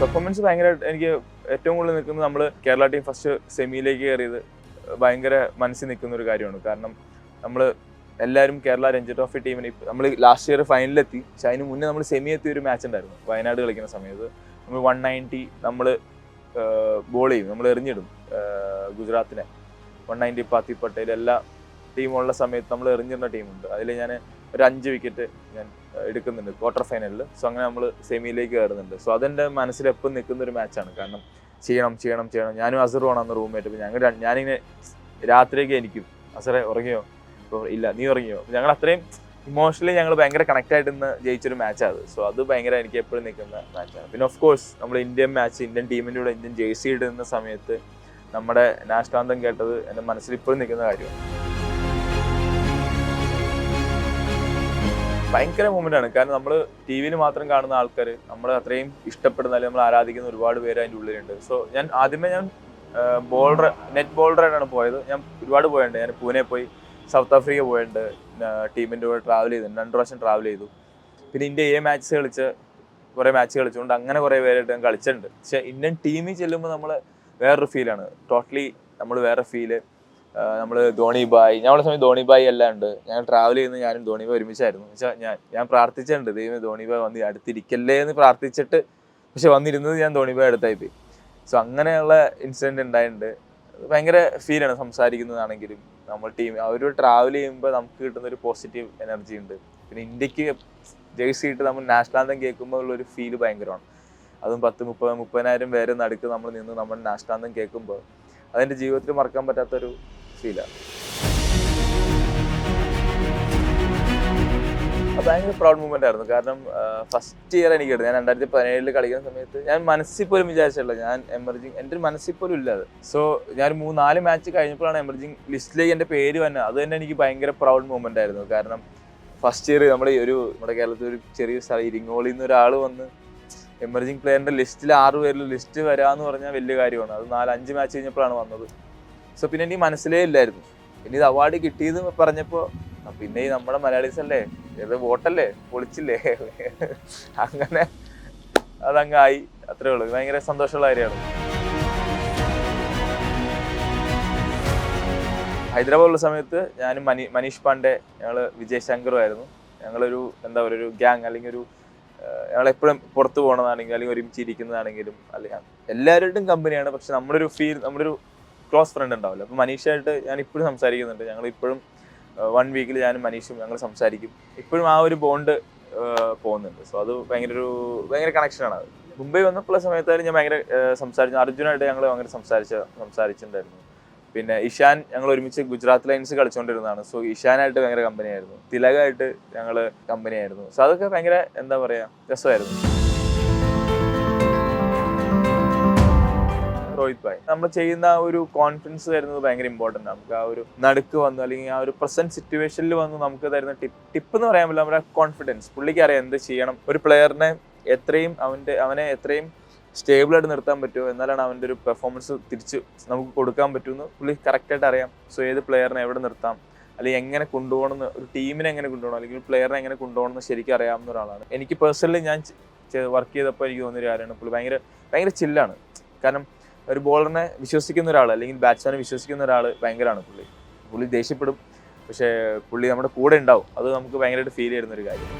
പെർഫോമൻസ് ഭയങ്കര എനിക്ക് ഏറ്റവും കൂടുതൽ നിൽക്കുന്നത് നമ്മൾ കേരള ടീം ഫസ്റ്റ് സെമിയിലേക്ക് കയറിയത് ഭയങ്കര മനസ്സിൽ നിൽക്കുന്ന ഒരു കാര്യമാണ്. കാരണം നമ്മൾ എല്ലാവരും കേരള രഞ്ജി ട്രോഫി ടീമിന് നമ്മൾ ലാസ്റ്റ് ഇയർ ഫൈനലിലെത്തി പക്ഷെ അതിന് മുന്നേ നമ്മൾ സെമി എത്തിയ ഒരു മാച്ച് ഉണ്ടായിരുന്നു. വയനാട് കളിക്കുന്ന സമയത്ത്. നമ്മൾ വൺ നയന്റി നമ്മൾ ബോൾ ചെയ്യും. നമ്മൾ എറിഞ്ഞിടും ഗുജറാത്തിനെ. വൺ നയന്റി പാത്തി പട്ടേൽ എല്ലാ ടീമുള്ള സമയത്ത് നമ്മൾ എറിഞ്ഞിരുന്ന ടീമുണ്ട്. അതിൽ ഞാൻ ഒരു അഞ്ച് വിക്കറ്റ് ഞാൻ എടുക്കുന്നുണ്ട് ക്വാർട്ടർ ഫൈനലിൽ സോ അങ്ങനെ നമ്മൾ സെമിയിലേക്ക് കയറുന്നുണ്ട്. സോ അതെന്റെ മനസ്സിൽ എപ്പോഴും നിൽക്കുന്ന ഒരു മാച്ചാണ് കാരണം ചെയ്യണം ചെയ്യണം ചെയ്യണം. ഞാനും അസറുമാണ് അന്ന് റൂംമേറ്റ് ഞങ്ങൾ ഞാനിങ്ങനെ രാത്രിയൊക്കെ എനിക്കും അസറെ ഉറങ്ങിയോ? അപ്പോൾ ഇല്ല നീ ഉറങ്ങിയോ? ഞങ്ങൾ അത്രയും ഇമോഷണലി ഞങ്ങൾ ഭയങ്കര കണക്ട് ആയിട്ട് ഇന്ന് ജയിച്ചൊരു മാച്ചാണ് അത്. സോ അത് ഭയങ്കര എനിക്ക് എപ്പോഴും നിൽക്കുന്ന മാച്ചാണ് പിന്നെ ഓഫ് കോഴ്സ് നമ്മൾ ഇന്ത്യൻ മാച്ച് ഇന്ത്യൻ ടീമിന്റെ കൂടെ ഇന്ത്യൻ ജേഴ്സി ഇടുന്ന സമയത്ത് നമ്മുടെ നാഷ്ടാന്തം കേട്ടത് എന്റെ മനസ്സിൽ ഇപ്പോഴും നിൽക്കുന്ന കാര്യമാണ്. ഭയങ്കര ആണ്. കാരണം നമ്മൾ ടി വിയിൽ മാത്രം കാണുന്ന ആൾക്കാർ നമ്മൾ അത്രയും ഇഷ്ടപ്പെടുന്ന അല്ലെങ്കിൽ നമ്മൾ ആരാധിക്കുന്ന ഒരുപാട് പേര് അതിന്റെ ഉള്ളിലുണ്ട്. സോ ഞാൻ ആദ്യമേ ഞാൻ ബോളർ നെറ്റ് ബോളറായിട്ടാണ് പോയത്. ഞാൻ ഒരുപാട് പോയിട്ടുണ്ട്. ഞാൻ പൂനെ പോയി സൗത്ത് ആഫ്രിക്ക പോയിട്ടുണ്ട്. ടീമിന്റെ കൂടെ ട്രാവൽ ചെയ്തു. രണ്ട് പ്രാവശ്യം ട്രാവൽ ചെയ്തു. പിന്നെ ഇന്ത്യ എ മാച്ച് കളിച്ച് കുറേ മാച്ച് കളിച്ചുകൊണ്ട് അങ്ങനെ കുറേ പേരായിട്ട് ഞാൻ കളിച്ചിട്ടുണ്ട്. പക്ഷേ ഇന്ത്യൻ ടീമിൽ ചെല്ലുമ്പോൾ നമ്മൾ വേറൊരു ഫീലാണ് ടോട്ടലി നമ്മൾ വേറെ ഫീൽ നമ്മൾ ധോണി ബായ് ഞങ്ങളുടെ സമയത്ത് ധോണി ബായ് എല്ലാം ഉണ്ട്. ഞങ്ങൾ ട്രാവൽ ചെയ്യുന്നത് ഞാനും ധോണി ബായ് ഒരുമിച്ചായിരുന്നു. വെച്ചാൽ ഞാൻ ഞാൻ പ്രാർത്ഥിച്ചിട്ടുണ്ട്. ദൈവം ധോണി ബായ് വന്ന് അടുത്തിരിക്കല്ലേ എന്ന് പ്രാർത്ഥിച്ചിട്ട് പക്ഷെ വന്നിരുന്നത് ഞാൻ ധോണി ബായ് അടുത്തായി പോയി. സോ അങ്ങനെയുള്ള ഇൻസിഡന്റ് ഉണ്ടായിട്ടുണ്ട്. ഭയങ്കര ഫീലാണ് സംസാരിക്കുന്നതാണെങ്കിലും നമ്മൾ ടീം അവർ ട്രാവൽ ചെയ്യുമ്പോൾ നമുക്ക് കിട്ടുന്ന ഒരു പോസിറ്റീവ് എനർജി ഉണ്ട്. പിന്നെ ഇന്ത്യയ്ക്ക് ജേഴ്സി ഇട്ട് നമ്മൾ നാഷണൽ ആന്തം കേൾക്കുമ്പോൾ ഉള്ളൊരു ഫീൽ ഭയങ്കരമാണ്. അതും പത്ത് മുപ്പത് മുപ്പതിനായിരം പേര് നടുക്ക് നമ്മൾ നിന്ന് നമ്മൾ നാഷ്ടാന്തം കേൾക്കുമ്പോൾ അതെന്റെ ജീവിതത്തിൽ മറക്കാൻ പറ്റാത്തൊരു ഫീലാണ് ഭയങ്കര പ്രൗഡ് മൂമെന്റ് ആയിരുന്നു. കാരണം ഫസ്റ്റ് ഇയർ എനിക്ക് ഞാൻ രണ്ടായിരത്തി പതിനേഴിൽ കളിക്കുന്ന സമയത്ത് ഞാൻ മനസ്സിൽ പോലും വിചാരിച്ചില്ല ഞാൻ എമർജിങ് എന്റെ ഒരു മനസ്സിൽ പോലും ഇല്ല അത്. സോ ഞാൻ മൂന്ന് നാല് മാച്ച് കഴിഞ്ഞപ്പോഴാണ് എമർജിങ് ലിസ്റ്റിലേക്ക് എന്റെ പേര് വന്നത്. അത് തന്നെ എനിക്ക് ഭയങ്കര പ്രൗഡ് മൂമെന്റ് ആയിരുന്നു. കാരണം ഫസ്റ്റ് ഇയർ നമ്മുടെ ഒരു നമ്മുടെ കേരളത്തിൽ ഒരു ചെറിയ സ്ഥലം ഇരിങ്ങോളിൽ നിന്ന് ഒരാൾ വന്ന് എമർജിങ് പ്ലെയറിന്റെ ലിസ്റ്റിൽ ആറ് പേരിൽ ലിസ്റ്റ് വരാന്ന് പറഞ്ഞാൽ വലിയ കാര്യമാണ്. അത് നാല് അഞ്ച് മാച്ച് കഴിഞ്ഞപ്പോഴാണ് വന്നത്. സോ പിന്നെ എനിക്ക് മനസ്സിലേ ഇല്ലായിരുന്നു. പിന്നെ ഇത് അവാർഡ് കിട്ടിയെന്ന് പറഞ്ഞപ്പോൾ പിന്നെ ഈ നമ്മുടെ മലയാളീസ് അല്ലേ? ഇത് വോട്ടല്ലേ? പൊളിച്ചില്ലേ? അങ്ങനെ അതങ്ങായി അത്രേ ഉള്ളൂ. ഭയങ്കര സന്തോഷമുള്ള കാര്യമാണ്. ഹൈദരാബാദുള്ള സമയത്ത് ഞാനും മനീഷ് പാണ്ഡെ ഞങ്ങൾ വിജയ് ശങ്കറും ആയിരുന്നു. ഞങ്ങളൊരു എന്താ പറയുക ഒരു ഗ്യാങ് അല്ലെങ്കിൽ ഒരു ഞങ്ങൾ എപ്പോഴും പുറത്ത് പോകണതാണെങ്കിലും അല്ലെങ്കിൽ ഒരുമിച്ച് ഇരിക്കുന്നതാണെങ്കിലും അല്ലെങ്കിൽ എല്ലാവരുടെയും കമ്പനിയാണ് പക്ഷെ നമ്മുടെ ഒരു ഫീൽ നമ്മുടെ ഒരു ക്ലോസ് ഫ്രണ്ട് ഉണ്ടാവില്ല. അപ്പോൾ മനീഷായിട്ട് ഞാൻ ഇപ്പോഴും സംസാരിക്കുന്നുണ്ട്. ഞങ്ങൾ ഇപ്പോഴും വൺ വീക്കിൽ ഞാനും മനീഷും ഞങ്ങൾ സംസാരിക്കും. ഇപ്പോഴും ആ ഒരു ബോണ്ട് പോകുന്നുണ്ട്. സോ അത് ഭയങ്കര ഒരു ഭയങ്കര കണക്ഷനാണ് അത്. മുംബൈ വന്നപ്പോൾ സമയത്തായാലും ഞാൻ ഭയങ്കര സംസാരിച്ചു. അർജുനായിട്ട് ഞങ്ങൾ ഭയങ്കര സംസാരിച്ച സംസാരിച്ചിട്ടുണ്ടായിരുന്നു. പിന്നെ ഇഷാൻ ഞങ്ങൾ ഒരുമിച്ച് ഗുജറാത്ത് ലൈൻസ് കളിച്ചുകൊണ്ടിരുന്നതാണ് സോ ഇഷാനായിട്ട് ഭയങ്കര കമ്പനിയായിരുന്നു തിലകായിട്ട് ഞങ്ങൾ കമ്പനിയായിരുന്നു സോ അതൊക്കെ ഭയങ്കര എന്താ പറയുക രസമായിരുന്നു. രോഹിത് ഭായ് നമ്മൾ ചെയ്യുന്ന ഒരു കോൺഫിഡൻസ് തരുന്നത് ഭയങ്കര ഇമ്പോർട്ടന്റ് നമുക്ക് ആ ഒരു നടുക്ക് വന്നു അല്ലെങ്കിൽ ആ ഒരു പ്രസന്റ് സിറ്റുവേഷനിൽ വന്നു നമുക്ക് തരുന്ന ടിപ്പ് ടിപ്പ് എന്ന് പറയാൻ പറ്റില്ല. നമ്മുടെ കോൺഫിഡൻസ് പുള്ളിക്ക് അറിയാം എന്ത് ചെയ്യണം. ഒരു പ്ലെയറിനെ എത്രയും അവന്റെ അവനെ എത്രയും സ്റ്റേബിൾ ആയിട്ട് നിർത്താൻ പറ്റുമോ? എന്നാലാണ് അവന്റെ ഒരു പെർഫോമൻസ് തിരിച്ച് നമുക്ക് കൊടുക്കാൻ പറ്റുമെന്ന് പുള്ളി കറക്റ്റായിട്ട് അറിയാം. സോ ഏത് പ്ലെയറിനെ എവിടെ നിർത്താം? അല്ലെങ്കിൽ എങ്ങനെ കൊണ്ടുപോകണമെന്ന് ഒരു ടീമിനെ എങ്ങനെ കൊണ്ടുപോകണം? അല്ലെങ്കിൽ ഒരു പ്ലെയറിനെ എങ്ങനെ കൊണ്ടുപോകണമെന്ന് ശരിക്കും അറിയാവുന്ന ഒരാളാണ്. എനിക്ക് പേഴ്സണലി ഞാൻ വർക്ക് ചെയ്തപ്പോൾ എനിക്ക് തോന്നിയ ഒരു കാര്യമാണ് പുള്ളി ഭയങ്കര ഭയങ്കര ചില്ലാണ് കാരണം ഒരു ബോളറിനെ വിശ്വസിക്കുന്ന ഒരാൾ അല്ലെങ്കിൽ ബാറ്റ്സ്മാനെ വിശ്വസിക്കുന്ന ഒരാൾ ഭയങ്കരമാണ് പുള്ളി. പുള്ളി ദേഷ്യപ്പെടും. പക്ഷേ പുള്ളി നമ്മുടെ കൂടെ ഉണ്ടാവും. അത് നമുക്ക് ഭയങ്കരമായിട്ട് ഫീൽ ചെയ്യുന്ന ഒരു കാര്യം.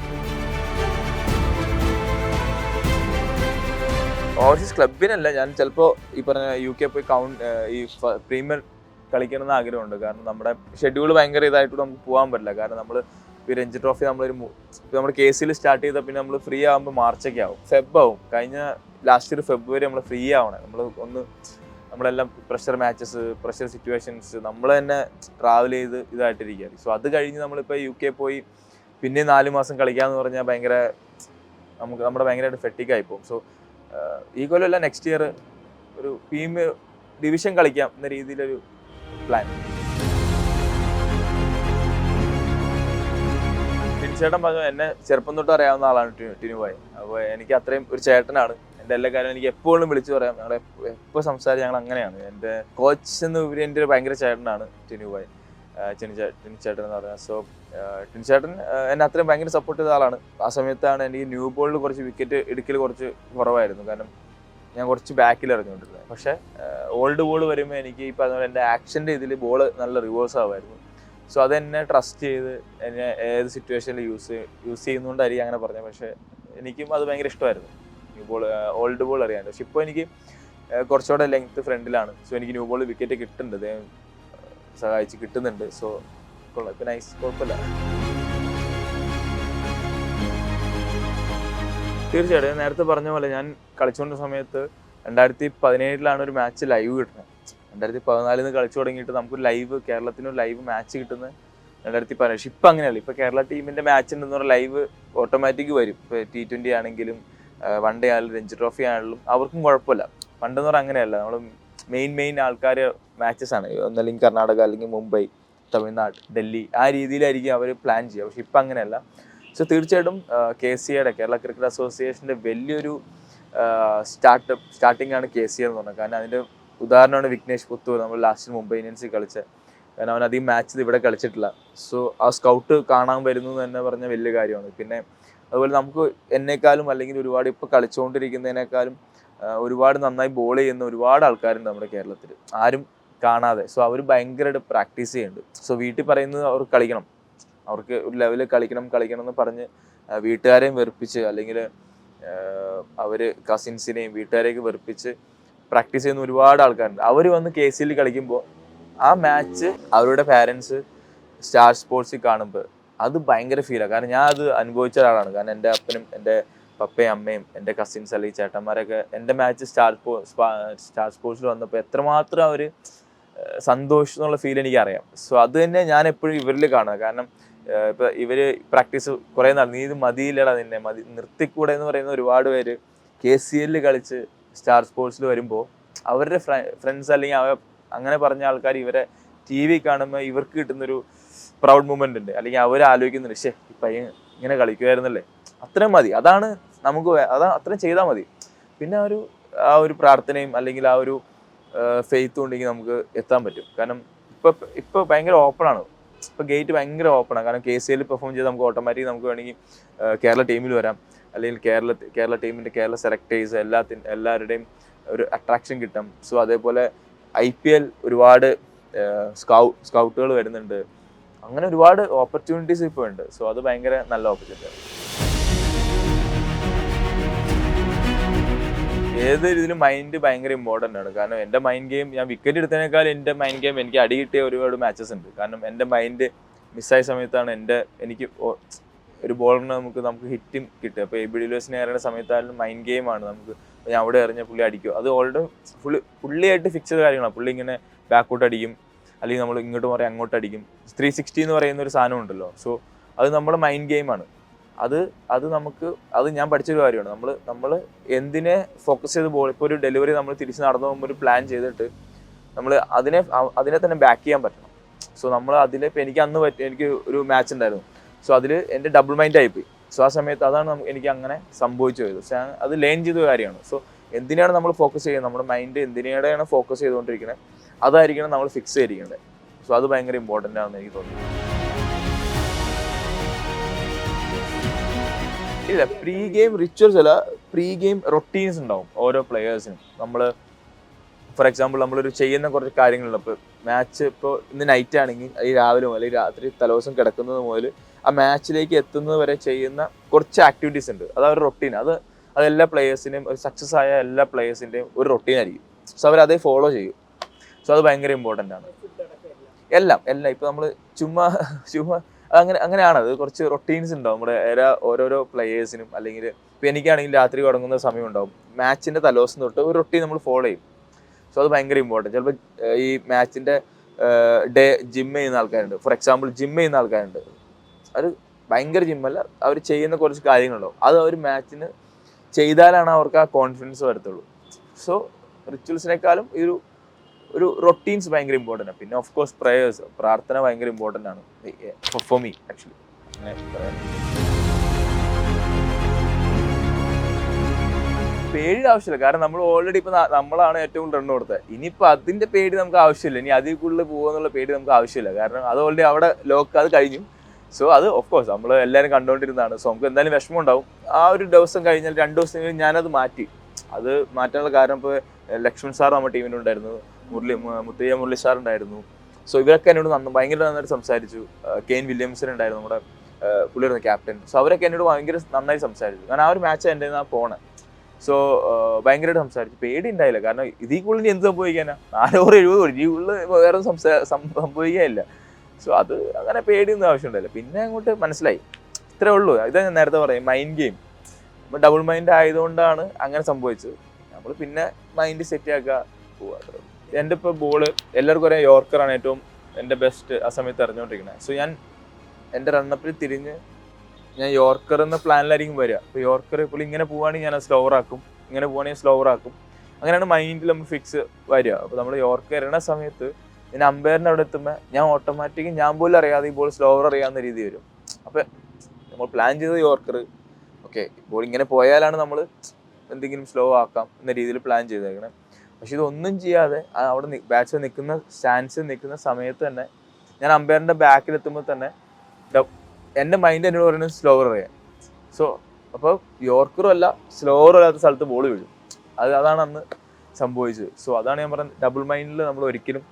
ഓവർസീസ് ക്ലബിനല്ല ഞാൻ ചിലപ്പോൾ ഈ പറഞ്ഞ യു കെ പോയി കൗണ്ട് ഈ പ്രീമിയർ കളിക്കണമെന്ന് ആഗ്രഹമുണ്ട്. കാരണം നമ്മുടെ ഷെഡ്യൂൾ ഭയങ്കര ഇതായിട്ട് നമുക്ക് പോകാൻ പറ്റില്ല. കാരണം നമ്മൾ രഞ്ജി ട്രോഫി നമ്മളൊരു നമ്മൾ കേസിൽ സ്റ്റാർട്ട് ചെയ്താൽ പിന്നെ നമ്മൾ ഫ്രീ ആകുമ്പോൾ മാർച്ചൊക്കെ ആവും. ഫെബ് ആവും. കഴിഞ്ഞ ലാസ്റ്റ് ഒരു ഫെബ്രുവരി നമ്മൾ ഫ്രീ ആവണം. നമ്മൾ ഒന്ന് നമ്മളെല്ലാം പ്രഷർ മാച്ചസ് പ്രഷർ സിറ്റുവേഷൻസ് നമ്മൾ തന്നെ ട്രാവൽ ചെയ്ത് ഇതായിട്ടിരിക്കുകയാണ് സോ അത് കഴിഞ്ഞ് നമ്മളിപ്പോൾ യു കെ പോയി പിന്നെ നാല് മാസം കളിക്കാമെന്ന് പറഞ്ഞാൽ ഭയങ്കര നമുക്ക് നമ്മുടെ ഭയങ്കരമായിട്ട് ഫെട്ടിക്കായി പോകും. സോ ഈ കൊല്ലമല്ല നെക്സ്റ്റ് ഇയർ ഒരു ടീം ഡിവിഷൻ കളിക്കാം എന്ന രീതിയിലൊരു പ്ലാൻ ചേട്ടൻ പറഞ്ഞു എന്നെ ചെറുപ്പം തൊട്ട് അറിയാവുന്ന ആളാണ് ടിനുബായ് അപ്പോൾ എനിക്ക് അത്രയും ഒരു ചേട്ടനാണ്. എന്റെ എല്ലാ കാര്യവും എനിക്ക് എപ്പോഴും വിളിച്ചു പറയാം. ഞങ്ങൾ എപ്പോൾ സംസാരിച്ച് ഞങ്ങൾ അങ്ങനെയാണ്. എന്റെ കോച്ച് എന്ന് ഉപരി എന്റെ ഒരു ഭയങ്കര ചേട്ടനാണ് ടിനുബായ് ടിനിച്ചേട്ടൻ എന്ന് പറഞ്ഞാൽ സോ ടിനിച്ചേട്ടൻ എന്നെ അത്രയും ഭയങ്കര സപ്പോർട്ട് ചെയ്ത ആളാണ്. ആ സമയത്താണ് എനിക്ക് ന്യൂ ബോളിൽ കുറച്ച് വിക്കറ്റ് എടുക്കൽ കുറച്ച് കുറവായിരുന്നു. കാരണം ഞാൻ കുറച്ച് ബാക്കിൽ ഇറങ്ങിക്കൊണ്ടിരുന്നത്. പക്ഷേ ഓൾഡ് ബോൾ വരുമ്പോൾ എനിക്ക് ഇപ്പോൾ അതുപോലെ പോലെ എന്റെ ആക്ഷന്റെ ഇതിൽ ബോൾ നല്ല റിവേഴ്സ് ആവുമായിരുന്നു. സോ അതെന്നെ ട്രസ്റ്റ് ചെയ്ത് എന്നെ ഏത് സിറ്റുവേഷനിൽ യൂസ് യൂസ് ചെയ്യുന്നതുകൊണ്ടായിരിക്കും അങ്ങനെ പറഞ്ഞത് പക്ഷേ എനിക്കും അത് ഭയങ്കര ഇഷ്ടമായിരുന്നു. ന്യൂ ബോൾ ഓൾഡ് ബോൾ അറിയാണ്ട് പക്ഷെ ഇപ്പോൾ എനിക്ക് കുറച്ചുകൂടെ ലെങ്ത്ത് ഫ്രണ്ടിലാണ് സോ എനിക്ക് ന്യൂ ബോൾ വിക്കറ്റ് കിട്ടുന്നുണ്ട്. സഹായിച്ച് കിട്ടുന്നുണ്ട്. സോ കൊള്ളാം. ഇപ്പം നൈസ് കുഴപ്പമില്ല. തീർച്ചയായിട്ടും നേരത്തെ പറഞ്ഞ പോലെ ഞാൻ കളിച്ചുകൊണ്ട സമയത്ത് രണ്ടായിരത്തി പതിനേഴിലാണ് ഒരു മാച്ച് ലൈവ് കിട്ടുന്നത്. രണ്ടായിരത്തി പതിനാലിൽ നിന്ന് കളിച്ചു തുടങ്ങിയിട്ട് നമുക്ക് ലൈവ് കേരളത്തിന് ലൈവ് മാച്ച് കിട്ടുന്നത് രണ്ടായിരത്തി പതിനേഴ് പക്ഷെ ഇപ്പം അങ്ങനെയല്ല. ഇപ്പം കേരള ടീമിന്റെ മാച്ച് ഉണ്ടെന്ന് പറഞ്ഞാൽ ലൈവ് ഓട്ടോമാറ്റിക് വരും. ഇപ്പോൾ ടി ട്വന്റി ആണെങ്കിലും വൺ ഡേ ആണെങ്കിലും രഞ്ജി ട്രോഫി ആണെങ്കിലും അവർക്കും കുഴപ്പമില്ല. പണ്ടെന്ന് പറഞ്ഞാൽ അങ്ങനെയല്ല. നമ്മൾ മെയിൻ മെയിൻ ആൾക്കാർ മാച്ചസ് ആണ്. ഒന്നല്ലെങ്കിൽ കർണാടക അല്ലെങ്കിൽ മുംബൈ തമിഴ്നാട് ഡൽഹി ആ രീതിയിലായിരിക്കും അവർ പ്ലാൻ ചെയ്യുക. പക്ഷെ ഇപ്പം അങ്ങനെയല്ല. സോ തീർച്ചയായിട്ടും കെ സി എയുടെ കേരള ക്രിക്കറ്റ് അസോസിയേഷന്റെ വലിയൊരു സ്റ്റാർട്ടപ്പ് സ്റ്റാർട്ടിംഗ് ആണ് കെ സി എന്ന് പറഞ്ഞത്. കാരണം അതിന്റെ ഉദാഹരണമാണ് വിഘ്നേഷ് പുത്തൂർ. നമ്മൾ ലാസ്റ്റ് മുംബൈ ഇന്ത്യൻസിൽ കളിച്ച. കാരണം അവൻ അധികം മാച്ച് ഇവിടെ കളിച്ചിട്ടില്ല. സോ ആ സ്കൗട്ട് കാണാൻ വരുന്നു എന്ന് പറഞ്ഞ വലിയ കാര്യമാണ്. പിന്നെ അതുപോലെ നമുക്ക് എന്നെക്കാളും അല്ലെങ്കിൽ ഒരുപാട് ഇപ്പോൾ കളിച്ചുകൊണ്ടിരിക്കുന്നതിനേക്കാളും ഒരുപാട് നന്നായി ബോൾ ചെയ്യുന്ന ഒരുപാട് ആൾക്കാരുണ്ട് നമ്മുടെ കേരളത്തിൽ. ആരും കാണാതെ. സോ അവർ ഭയങ്കരമായിട്ട് പ്രാക്ടീസ് ചെയ്യുന്നുണ്ട്. സോ വീട്ടിൽ പറയുന്നത് അവർ കളിക്കണം. അവർക്ക് ഒരു ലെവലിൽ കളിക്കണം കളിക്കണം എന്ന് പറഞ്ഞ് വീട്ടുകാരെയും വെറുപ്പിച്ച് അല്ലെങ്കിൽ അവർ കസിൻസിനെയും വീട്ടുകാരെയൊക്കെ വെറുപ്പിച്ച് പ്രാക്ടീസ് ചെയ്യുന്ന ഒരുപാട് ആൾക്കാരുണ്ട്. അവർ വന്ന് കെ സി എല്ലിൽ കളിക്കുമ്പോൾ ആ മാച്ച് അവരുടെ പാരൻസ് സ്റ്റാർ സ്പോർട്സിൽ കാണുമ്പോൾ അത് ഭയങ്കര ഫീലാണ് കാരണം ഞാൻ അത് അനുഭവിച്ച ഒരാളാണ്. കാരണം എന്റെ അപ്പനും എന്റെ പപ്പയും അമ്മയും എന്റെ കസിൻസ് അല്ലെങ്കിൽ ചേട്ടന്മാരൊക്കെ എന്റെ മാച്ച് സ്റ്റാർ സ്റ്റാർ സ്പോർട്സിൽ വന്നപ്പോൾ എത്രമാത്രം അവർ സന്തോഷം എന്നുള്ള ഫീൽ എനിക്കറിയാം. സോ അത് തന്നെ ഞാൻ എപ്പോഴും ഇവരിൽ കാണുക. കാരണം ഇപ്പം ഇവർ പ്രാക്ടീസ് കുറെ നാൾ നീ ഇത് മതിയില്ലടാ നിന്നെ മതി നിർത്തിക്കൂടെ എന്ന് പറയുന്ന ഒരുപാട് പേര് കെ സി എല്ലിൽ കളിച്ച് സ്റ്റാർ സ്പോർട്സിൽ വരുമ്പോൾ അവരുടെ ഫ്രണ്ട്സ് അല്ലെങ്കിൽ അവ അങ്ങനെ പറഞ്ഞ ആൾക്കാർ ഇവരെ ടി വി കാണുമ്പോൾ ഇവർക്ക് കിട്ടുന്നൊരു പ്രൗഡ് മൂമെന്റ് ഉണ്ട്. അല്ലെങ്കിൽ അവർ ആലോചിക്കുന്നുണ്ട് ശേ ഈ ഇങ്ങനെ കളിക്കുമായിരുന്നല്ലേ അത്രയും മതി. അതാണ് നമുക്ക് അതാ അത്രയും ചെയ്താൽ മതി. പിന്നെ ആ ഒരു ആ ഒരു പ്രാർത്ഥനയും അല്ലെങ്കിൽ ആ ഒരു ഫെയ്ത്തും ഉണ്ടെങ്കിൽ നമുക്ക് എത്താൻ പറ്റും. കാരണം ഇപ്പൊ ഇപ്പൊ ഭയങ്കര ഓപ്പൺ ആണ്. ഇപ്പൊ ഗേറ്റ് ഭയങ്കര ഓപ്പൺ ആണ്. കാരണം കെ സി എല്ലിൽ പെർഫോം ചെയ്ത് നമുക്ക് ഓട്ടോമാറ്റിക് നമുക്ക് വേണമെങ്കിൽ കേരള ടീമിൽ വരാം. അല്ലെങ്കിൽ കേരള കേരള ടീമിന്റെ കേരള സെലക്ടേഴ്സ് എല്ലാത്തി എല്ലാവരുടെയും ഒരു അട്രാക്ഷൻ കിട്ടും. സോ അതേപോലെ ഐ പി എൽ ഒരുപാട് സ്കൗ സ്കൗട്ടുകൾ വരുന്നുണ്ട്. അങ്ങനെ ഒരുപാട് ഓപ്പർച്യൂണിറ്റീസ് ഇപ്പോൾ ഉണ്ട്. സോ അത് ഭയങ്കര നല്ല ഓപ്പർച്യൂണിറ്റി ഏത് രീതിയിലും മൈൻഡ് ഭയങ്കര ഇമ്പോർട്ടന്റ് ആണ്. കാരണം എന്റെ മൈൻഡ് ഗെയിം ഞാൻ വിക്കറ്റ് എടുത്തതിനേക്കാൾ എന്റെ മൈൻഡ് ഗെയിം എനിക്ക് അടി കിട്ടിയ ഒരുപാട് മാച്ചസ് ഉണ്ട്. കാരണം എന്റെ മൈൻഡ് മിസ്സായ സമയത്താണ് എന്റെ എനിക്ക് ഒരു ബോളറിന് നമുക്ക് നമുക്ക് ഹിറ്റും കിട്ടും അപ്പോൾ എ ബി ഡിലോസിനെ ഇറങ്ങുന്ന സമയത്തായാലും മൈൻഡ് ഗെയിമാണ് നമുക്ക്. ഞാൻ അവിടെ എറിഞ്ഞ പുള്ളി അടിക്കും. അത് ഓൾറെഡി പുള്ളിയായിട്ട് ഫിക്സ് ചെയ്ത കാര്യങ്ങളാണ്. പുള്ളി ഇങ്ങനെ ബാക്കോട്ട് അടിക്കും. അല്ലെങ്കിൽ നമ്മൾ ഇങ്ങോട്ട് മാറി അങ്ങോട്ട് അടിക്കും. ത്രീ സിക്സ്റ്റി എന്ന് പറയുന്ന ഒരു സാധനം ഉണ്ടല്ലോ. സോ അത് നമ്മുടെ മൈൻഡ് ഗെയിമാണ് അത് അത് നമുക്ക് അത് ഞാൻ പഠിച്ചൊരു കാര്യമാണ്. നമ്മൾ നമ്മൾ എന്തിനെ ഫോക്കസ് ചെയ്ത് പോകും ഇപ്പോൾ ഒരു ഡെലിവറി നമ്മൾ തിരിച്ച് നടന്നു പോകുമ്പോൾ ഒരു പ്ലാൻ ചെയ്തിട്ട് നമ്മൾ അതിനെ അതിനെ തന്നെ ബാക്ക് ചെയ്യാൻ പറ്റണം. സോ നമ്മൾ അതിൽ ഇപ്പം എനിക്ക് അന്ന് പറ്റി എനിക്ക് ഒരു മാച്ച് ഉണ്ടായിരുന്നു. സോ അതിൽ എന്റെ ഡബിൾ മൈൻഡ് ആയിപ്പോയി സോ ആ സമയത്ത് അതാണ് നമുക്ക് എനിക്ക് അങ്ങനെ സംഭവിച്ചു പോയത്. പക്ഷേ അത് ലേൺ ചെയ്ത കാര്യമാണ്. സോ എന്തിനാണ് നമ്മൾ ഫോക്കസ് ചെയ്യുന്നത്? നമ്മുടെ മൈൻഡ് എന്തിനാണ് ഫോക്കസ് ചെയ്തുകൊണ്ടിരിക്കുന്നത്? അതായിരിക്കണം നമ്മൾ ഫിക്സ് ചെയ്തിരിക്കേണ്ടത്. സോ അത് ഭയങ്കര ഇമ്പോർട്ടന്റ് ആണെന്ന് എനിക്ക് തോന്നുന്നു. ഇല്ല പ്രീ ഗെയിം റിച്വൽസ് അല്ല പ്രീ ഗെയിം റൊട്ടീൻസ് ഉണ്ടാവും ഓരോ പ്ലെയേഴ്സിനും നമ്മൾ ഫോർ എക്സാമ്പിൾ നമ്മളൊരു ചെയ്യുന്ന കുറച്ച് കാര്യങ്ങളുണ്ട്. ഇപ്പോൾ മാച്ച് ഇപ്പോൾ ഇന്ന് നൈറ്റ് ആണെങ്കിൽ അല്ലെങ്കിൽ രാവിലെ മുതൽ രാത്രി തലേദിവസം കിടക്കുന്നത് മുതൽ ആ മാച്ചിലേക്ക് എത്തുന്നത് വരെ ചെയ്യുന്ന കുറച്ച് ആക്ടിവിറ്റീസ് ഉണ്ട്. അത് ഒരു റൊട്ടീൻ അത് അത് എല്ലാ പ്ലേയേഴ്സിന്റെയും ഒരു സക്സസ് ആയ എല്ലാ പ്ലെയേഴ്സിന്റെയും ഒരു റൊട്ടീൻ ആയിരിക്കും. സോ അവർ അതേ ഫോളോ ചെയ്യും. സോ അത് ഭയങ്കര ഇമ്പോർട്ടന്റ് ആണ്. എല്ലാം എല്ലാം. ഇപ്പോൾ നമ്മൾ ചുമ്മാ ചുമ്മാ അങ്ങനെ അങ്ങനെയാണ്. അത് കുറച്ച് റൊട്ടീൻസ് ഉണ്ടാവും. നമ്മുടെ എല്ലാ ഓരോരോ പ്ലെയേഴ്സിനും അല്ലെങ്കിൽ ഇപ്പം എനിക്കാണെങ്കിൽ രാത്രി തുടങ്ങുന്ന സമയം ഉണ്ടാവും മാച്ചിന്റെ തലോസ് തൊട്ട് ഒരു റൊട്ടീൻ നമ്മൾ ഫോളോ ചെയ്യും. സോ അത് ഭയങ്കര ഇമ്പോർട്ടന്റ് ചിലപ്പോൾ ഈ മാച്ചിന്റെ ഡേ ജിം ചെയ്യുന്ന ആൾക്കാരുണ്ട്. ഫോർ എക്സാമ്പിൾ ജിം ചെയ്യുന്ന ആൾക്കാരുണ്ട്. അത് ഭയങ്കര ജിമ്മല്ല അവർ ചെയ്യുന്ന കുറച്ച് കാര്യങ്ങളുണ്ടാവും. അത് അവർ മാച്ചിന് ചെയ്താലാണ് അവർക്ക് ആ കോൺഫിഡൻസ് വരത്തുള്ളൂ. സോ റിച്വൽസിനേക്കാളും ഈ ഒരു ഒരു റൊട്ടീൻസ് ഭയങ്കര ഇമ്പോർട്ടന്റ് ആണ്. പിന്നെ ഓഫ് കോഴ്സ് പ്രേയേഴ്സ് പ്രാർത്ഥന ഭയങ്കര ഇമ്പോർട്ടന്റ് ആണ്. ഫോർ മീ ആക്ച്വലി പേടി ആവശ്യമില്ല. കാരണം നമ്മൾ ഓൾറെഡി ഇപ്പൊ നമ്മളാണ് ഏറ്റവും കൂടുതൽ റൺ കൊടുത്തത്. ഇനിയിപ്പോ അതിന്റെ പേടി നമുക്ക് ആവശ്യമില്ല. ഇനി അതിൽ കൂടുതൽ പോകുന്നുള്ള പേടി നമുക്ക് ആവശ്യമില്ല. കാരണം അത് ഓൾറെഡി അവിടെ ലോക്ക് അത് കഴിഞ്ഞു. സോ അത് ഓഫ് കോഴ്സ് നമ്മൾ എല്ലാവരും കണ്ടുകൊണ്ടിരുന്നതാണ്. സോ നമുക്ക് എന്തായാലും വിഷമം ഉണ്ടാവും ആ ഒരു ദിവസം കഴിഞ്ഞാൽ രണ്ട് ദിവസം കഴിഞ്ഞ് ഞാനത് മാറ്റി. അത് മാറ്റാനുള്ള കാരണം ഇപ്പോൾ ലക്ഷ്മൺ സാർ നമ്മുടെ ടീമിനുണ്ടായിരുന്നു മുരളി മുത്തയ്യ മുരളി സാർ ഉണ്ടായിരുന്നു. സോ ഇവരൊക്കെ എന്നോട് നന്ന് ഭയങ്കര നന്നായിട്ട് സംസാരിച്ചു. കെയിൻ വില്യംസൺ ഉണ്ടായിരുന്നു നമ്മുടെ പുള്ളിയായിരുന്നു ക്യാപ്റ്റൻ സോ അവരൊക്കെ എന്നോട് ഭയങ്കര നന്നായി സംസാരിച്ചു. കാരണം ആ ഒരു മാച്ച് എന്റെ ആ പോണേ സോ ഭയങ്കരമായിട്ട് സംസാരിച്ചു. പേടി ഉണ്ടായില്ല. കാരണം ഇതിൽ കൂടുതൽ എന്ത് സംഭവിക്കാനാ? നാല് എഴുപത് ഈ വേറെ സംസാ സംഭവിക്കാനില്ല. സോ അത് അങ്ങനെ പേടിയൊന്നും ആവശ്യമുണ്ടായില്ല. പിന്നെ അങ്ങോട്ട് മനസ്സിലായി. ഇത്രേ ഉള്ളൂ. ഇതാ ഞാൻ നേരത്തെ പറയും. മൈൻഡ് ഗെയിം അപ്പം ഡബിൾ മൈൻഡ് ആയതുകൊണ്ടാണ് അങ്ങനെ സംഭവിച്ചത്. നമ്മൾ പിന്നെ മൈൻഡ് സെറ്റ് ആക്കുക പോവുക. എന്റെ ഇപ്പോൾ ബോൾ എല്ലാവർക്കും അറിയാം യോർക്കറാണ് ഏറ്റവും എന്റെ ബെസ്റ്റ് ആ സമയത്ത് അറിഞ്ഞുകൊണ്ടിരിക്കുന്നത് സോ ഞാൻ എന്റെ റണ്ണപ്പിൽ തിരിഞ്ഞ് ഞാൻ യോർക്കർ എന്ന പ്ലാനിലായിരിക്കും വരിക. അപ്പോൾ യോർക്കർ ഇപ്പോൾ ഇങ്ങനെ പോവുകയാണെങ്കിൽ ഞാൻ സ്ലോവർ ആക്കും. ഇങ്ങനെ പോവുകയാണെങ്കിൽ സ്ലോവർ ആക്കും. അങ്ങനെയാണ് മൈൻഡിൽ നമ്മൾ ഫിക്സ് വരിക. അപ്പോൾ നമ്മൾ യോർക്കർ എറിയണ സമയത്ത് ഞാൻ അമ്പയറിന്റെ അവിടെ എത്തുമ്പോൾ ഞാൻ ഓട്ടോമാറ്റിക് ഞാൻ പോലും അറിയാതെ ഈ ബോൾ സ്ലോവർ അറിയാവുന്ന രീതി വരും. അപ്പോൾ നമ്മൾ പ്ലാൻ ചെയ്തത് യോർക്കർ. ഓക്കെ ബോൾ ഇങ്ങനെ പോയാലാണ് നമ്മൾ എന്തെങ്കിലും സ്ലോ ആക്കാം എന്ന രീതിയിൽ പ്ലാൻ ചെയ്തേക്കണേ. പക്ഷെ ഇതൊന്നും ചെയ്യാതെ അവിടെ ബാറ്റ്സ്മാൻ നിൽക്കുന്ന സ്റ്റാൻഡ്സ് നിൽക്കുന്ന സമയത്ത് തന്നെ ഞാൻ അമ്പയറിന്റെ ബാക്കിൽ എത്തുമ്പോൾ തന്നെ എന്റെ മൈൻഡ് എന്നോട് പറയുന്നത് സ്ലോവർ അറിയാൻ സോ അപ്പോൾ യോർക്കറും അല്ല സ്ലോവറും അല്ലാത്ത സ്ഥലത്ത് ബോൾ വീഴും. അത് അതാണ് അന്ന് സംഭവിച്ചത്. സോ അതാണ് ഞാൻ പറഞ്ഞത്. ഡബിൾ മൈൻഡിൽ നമ്മൾ ഒരിക്കലും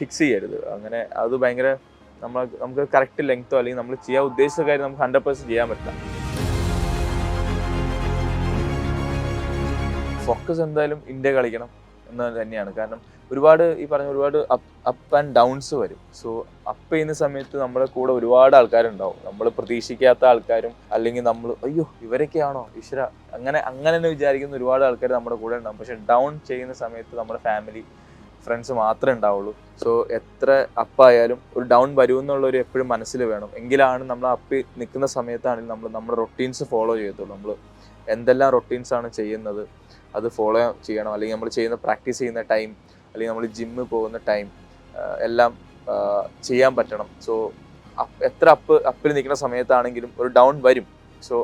ഫിക്സ് ചെയ്യരുത്. അങ്ങനെ അത് ഭയങ്കര നമ്മൾ നമുക്ക് കറക്റ്റ് ലെങ്ത്തോ അല്ലെങ്കിൽ നമ്മൾ ചെയ്യാൻ ഉദ്ദേശിച്ച കാര്യം നമുക്ക് ഹൺഡ്രഡ് പെർസെന്റ് ചെയ്യാൻ പറ്റില്ല. ഫോക്കസ് എന്തായാലും ഇന്ത്യ കളിക്കണം. എന്ന് തന്നെയാണ്. കാരണം ഒരുപാട് ഈ പറഞ്ഞ ഒരുപാട് അപ്പ് ആൻഡ് ഡൗൺസ് വരും. സോ അപ്പ് ചെയ്യുന്ന സമയത്ത് നമ്മുടെ കൂടെ ഒരുപാട് ആൾക്കാരുണ്ടാവും. നമ്മൾ പ്രതീക്ഷിക്കാത്ത ആൾക്കാരും അല്ലെങ്കിൽ നമ്മൾ അയ്യോ ഇവരൊക്കെയാണോ? ഈശ്വര. അങ്ങനെ അങ്ങനെ തന്നെ വിചാരിക്കുന്ന ഒരുപാട് ആൾക്കാർ നമ്മുടെ കൂടെ ഉണ്ടാവും. പക്ഷെ ഡൗൺ ചെയ്യുന്ന സമയത്ത് നമ്മുടെ ഫാമിലി ഫ്രണ്ട്സ് മാത്രമേ ഉണ്ടാവുള്ളൂ. സോ എത്ര അപ്പായാലും ഒരു ഡൗൺ വരുമെന്നുള്ള ഒരു എപ്പോഴും മനസ്സിൽ വേണം. എങ്കിലാണ് നമ്മൾ അപ്പ് നിൽക്കുന്ന സമയത്താണെങ്കിൽ നമ്മൾ നമ്മുടെ റൊട്ടീൻസ് ഫോളോ ചെയ്യത്തുള്ളൂ. നമ്മൾ എന്തെല്ലാം റൊട്ടീൻസ് ആണ് ചെയ്യുന്നത്. അത് ഫോളോ ചെയ്യണം. അല്ലെങ്കിൽ നമ്മൾ ചെയ്യുന്ന പ്രാക്ടീസ് ചെയ്യുന്ന ടൈം അല്ലെങ്കിൽ നമ്മൾ ജിമ്മിൽ പോകുന്ന ടൈം എല്ലാം ചെയ്യാൻ പറ്റണം. സോ എത്ര അപ്പ് അപ്പിൽ നിൽക്കുന്ന സമയത്താണെങ്കിലും ഒരു ഡൗൺ വരും. സോ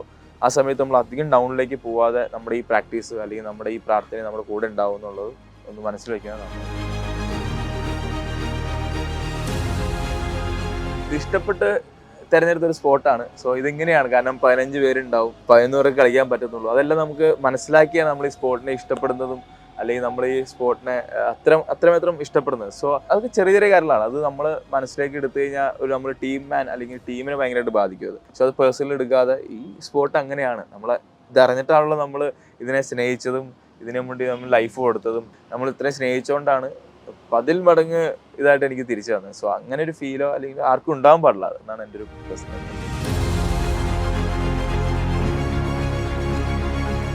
ആ സമയത്ത് നമ്മൾ അധികം ഡൗണിലേക്ക് പോവാതെ നമ്മുടെ ഈ പ്രാക്ടീസ് അല്ലെങ്കിൽ നമ്മുടെ ഈ പ്രാർത്ഥന നമ്മുടെ കൂടെ ഉണ്ടാവും എന്നുള്ളത് ഒന്ന് മനസ്സിൽ വയ്ക്കുന്നതാണ്. ഇഷ്ടപ്പെട്ട് തിരഞ്ഞെടുത്ത ഒരു സ്പോട്ടാണ്. സോ ഇതിങ്ങനെയാണ്. കാരണം പതിനഞ്ച് പേരുണ്ടാവും. പതിനൊന്ന് പേർക്ക് കളിക്കാൻ പറ്റത്തുള്ളൂ. അതെല്ലാം നമുക്ക് മനസ്സിലാക്കിയാണ് നമ്മൾ ഈ സ്പോർട്ടിനെ ഇഷ്ടപ്പെടുന്നതും അല്ലെങ്കിൽ നമ്മൾ ഈ സ്പോർട്ടിനെ അത്ര അത്രമാത്രം ഇഷ്ടപ്പെടുന്നത്. സോ അതൊക്കെ ചെറിയ ചെറിയ കാര്യങ്ങളാണ്. അത് നമ്മൾ മനസ്സിലേക്ക് എടുത്തു കഴിഞ്ഞാൽ ഒരു നമ്മൾ ടീം മാൻ അല്ലെങ്കിൽ ടീമിനെ ഭയങ്കരമായിട്ട് ബാധിക്കും അത്. സോ അത് പേഴ്സണൽ എടുക്കാതെ ഈ സ്പോർട്ട് അങ്ങനെയാണ്. നമ്മളെ ഇതറിഞ്ഞിട്ടാണല്ലോ നമ്മൾ ഇതിനെ സ്നേഹിച്ചതും ഇതിനു വേണ്ടി നമ്മൾ ലൈഫ് കൊടുത്തതും. നമ്മൾ ഇത്രയും സ്നേഹിച്ചുകൊണ്ടാണ് പതിൽ മടങ്ങ് ഇതായിട്ട് എനിക്ക് തിരിച്ചു വന്നത്. സോ അങ്ങനെ ഒരു ഫീലോ അല്ലെങ്കിൽ ആർക്കും ഉണ്ടാവാൻ പാടില്ല. എന്നാണ് എന്റെ ഒരു പ്രശ്നം.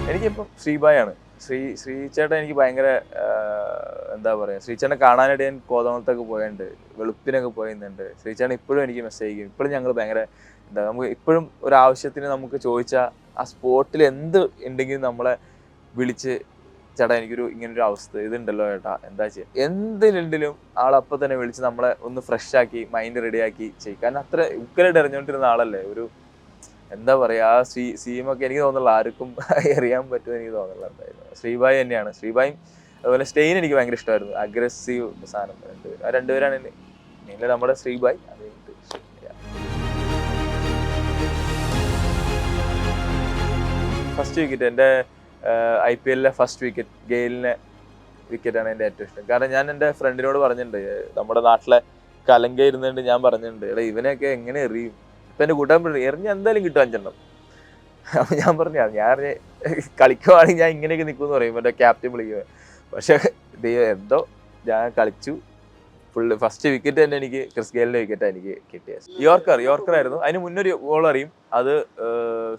എനിക്കിപ്പം ശ്രീബായാണ് ശ്രീ ശ്രീചേട്ടൻ എനിക്ക് ഭയങ്കര എന്താ പറയുക ശ്രീചേട്ടനെ കാണാനായിട്ട് ഞാൻ കോതമംഗലത്തൊക്കെ പോയിട്ടുണ്ട് വെളുപ്പിനൊക്കെ പോയിട്ടുണ്ട് ശ്രീചേട്ടൻ ഇപ്പോഴും എനിക്ക് മെസ്സേജ് ചെയ്യും ഇപ്പോഴും ഞങ്ങൾ ഭയങ്കര എന്താ നമുക്ക് ഇപ്പോഴും ഒരു ആവശ്യത്തിന് നമുക്ക് ചോദിച്ചാൽ ആ സ്പോട്ടിൽ എന്ത് ഉണ്ടെങ്കിലും നമ്മളെ വിളിച്ച് ചേട്ടാ എനിക്കൊരു ഇങ്ങനൊരു അവസ്ഥ ഇതുണ്ടല്ലോ ചേട്ടാ. എന്താ ചെയ്യുക എന്തിനുണ്ടെങ്കിലും ആളപ്പം തന്നെ വിളിച്ച് നമ്മളെ ഒന്ന് ഫ്രഷ് ആക്കി മൈൻഡ് റെഡിയാക്കി ചെയ്യും. കാരണം അത്ര ഉക്കലായിട്ട് എറിഞ്ഞുകൊണ്ടിരുന്ന ആളല്ലേ? ഒരു എന്താ പറയാ ആ ശ്രീ സീമൊക്കെ എനിക്ക് തോന്നുന്നില്ല ആർക്കും എറിയാൻ പറ്റുമെന്ന് എനിക്ക് തോന്നുന്നില്ല എന്തായാലും. ശ്രീബായി തന്നെയാണ്. ശ്രീബായും അതുപോലെ സ്റ്റെയിൻ എനിക്ക് ഭയങ്കര ഇഷ്ടമായിരുന്നു. അഗ്രസീവ് സാധനം രണ്ടുപേരും ആ രണ്ടുപേരാണ് മെയിൻലി നമ്മുടെ ശ്രീബായ് അത് കഴിഞ്ഞിട്ട് ഫസ്റ്റ് വിക്കറ്റ് എന്റെ ഐ പി എല്ലിലെ ഫസ്റ്റ് വിക്കറ്റ് ഗെയിലിനെ വിക്കറ്റാണ് എന്റെ ഏറ്റവും ഇഷ്ടം. കാരണം ഞാൻ എന്റെ ഫ്രണ്ടിനോട് പറഞ്ഞിട്ടുണ്ട് നമ്മുടെ നാട്ടിലെ കലങ്ക ഇരുന്നുകൊണ്ട് ഞാൻ പറഞ്ഞിട്ടുണ്ട് എടാ ഇവനെയൊക്കെ എങ്ങനെ എറിയും? ഇപ്പം എന്റെ കൂട്ടാൻ പറഞ്ഞു എറിഞ്ഞ എന്തായാലും കിട്ടും അഞ്ചെണ്ണം. അപ്പം ഞാൻ പറഞ്ഞു ഞാൻ അറിഞ്ഞ് കളിക്കുവാണെങ്കിൽ ഞാൻ ഇങ്ങനെയൊക്കെ നിൽക്കുമെന്ന് പറയും എന്റെ ക്യാപ്റ്റൻ വിളിക്കുക പക്ഷേ ദൈവം എന്തോ ഞാൻ കളിച്ചു. ഫുള്ള് ഫസ്റ്റ് വിക്കറ്റ് തന്നെ എനിക്ക് ക്രിസ് ഗെയിലിന്റെ വിക്കറ്റാണ് എനിക്ക് കിട്ടിയത്. യോർക്കർ യോർക്കർ ആയിരുന്നു. അതിന് മുന്നൊരു ഗോൾ അറിയും. അത്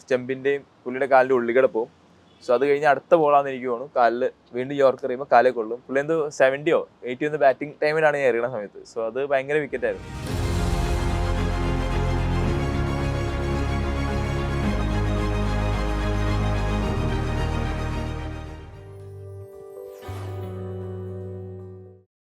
സ്റ്റെമ്പിന്റെയും പുള്ളിയുടെ കാലിന്റെ ഉള്ളിൽ പോകും. സോ അത് കഴിഞ്ഞ് അടുത്ത ബോളാന്ന് എനിക്ക് തോന്നുന്നു. കാലിൽ വീണ്ടും യോർക്ക് എറിയുമ്പോൾ കാലേ കൊള്ളും. പുള്ളി എന്തോ സെവന്റിയോ എയ്റ്റിയോ ബാറ്റിംഗ് ടൈമിലാണ് ഞാൻ എറിയണ സമയത്ത്. സോ അത് ഭയങ്കര വിക്കറ്റായിരുന്നു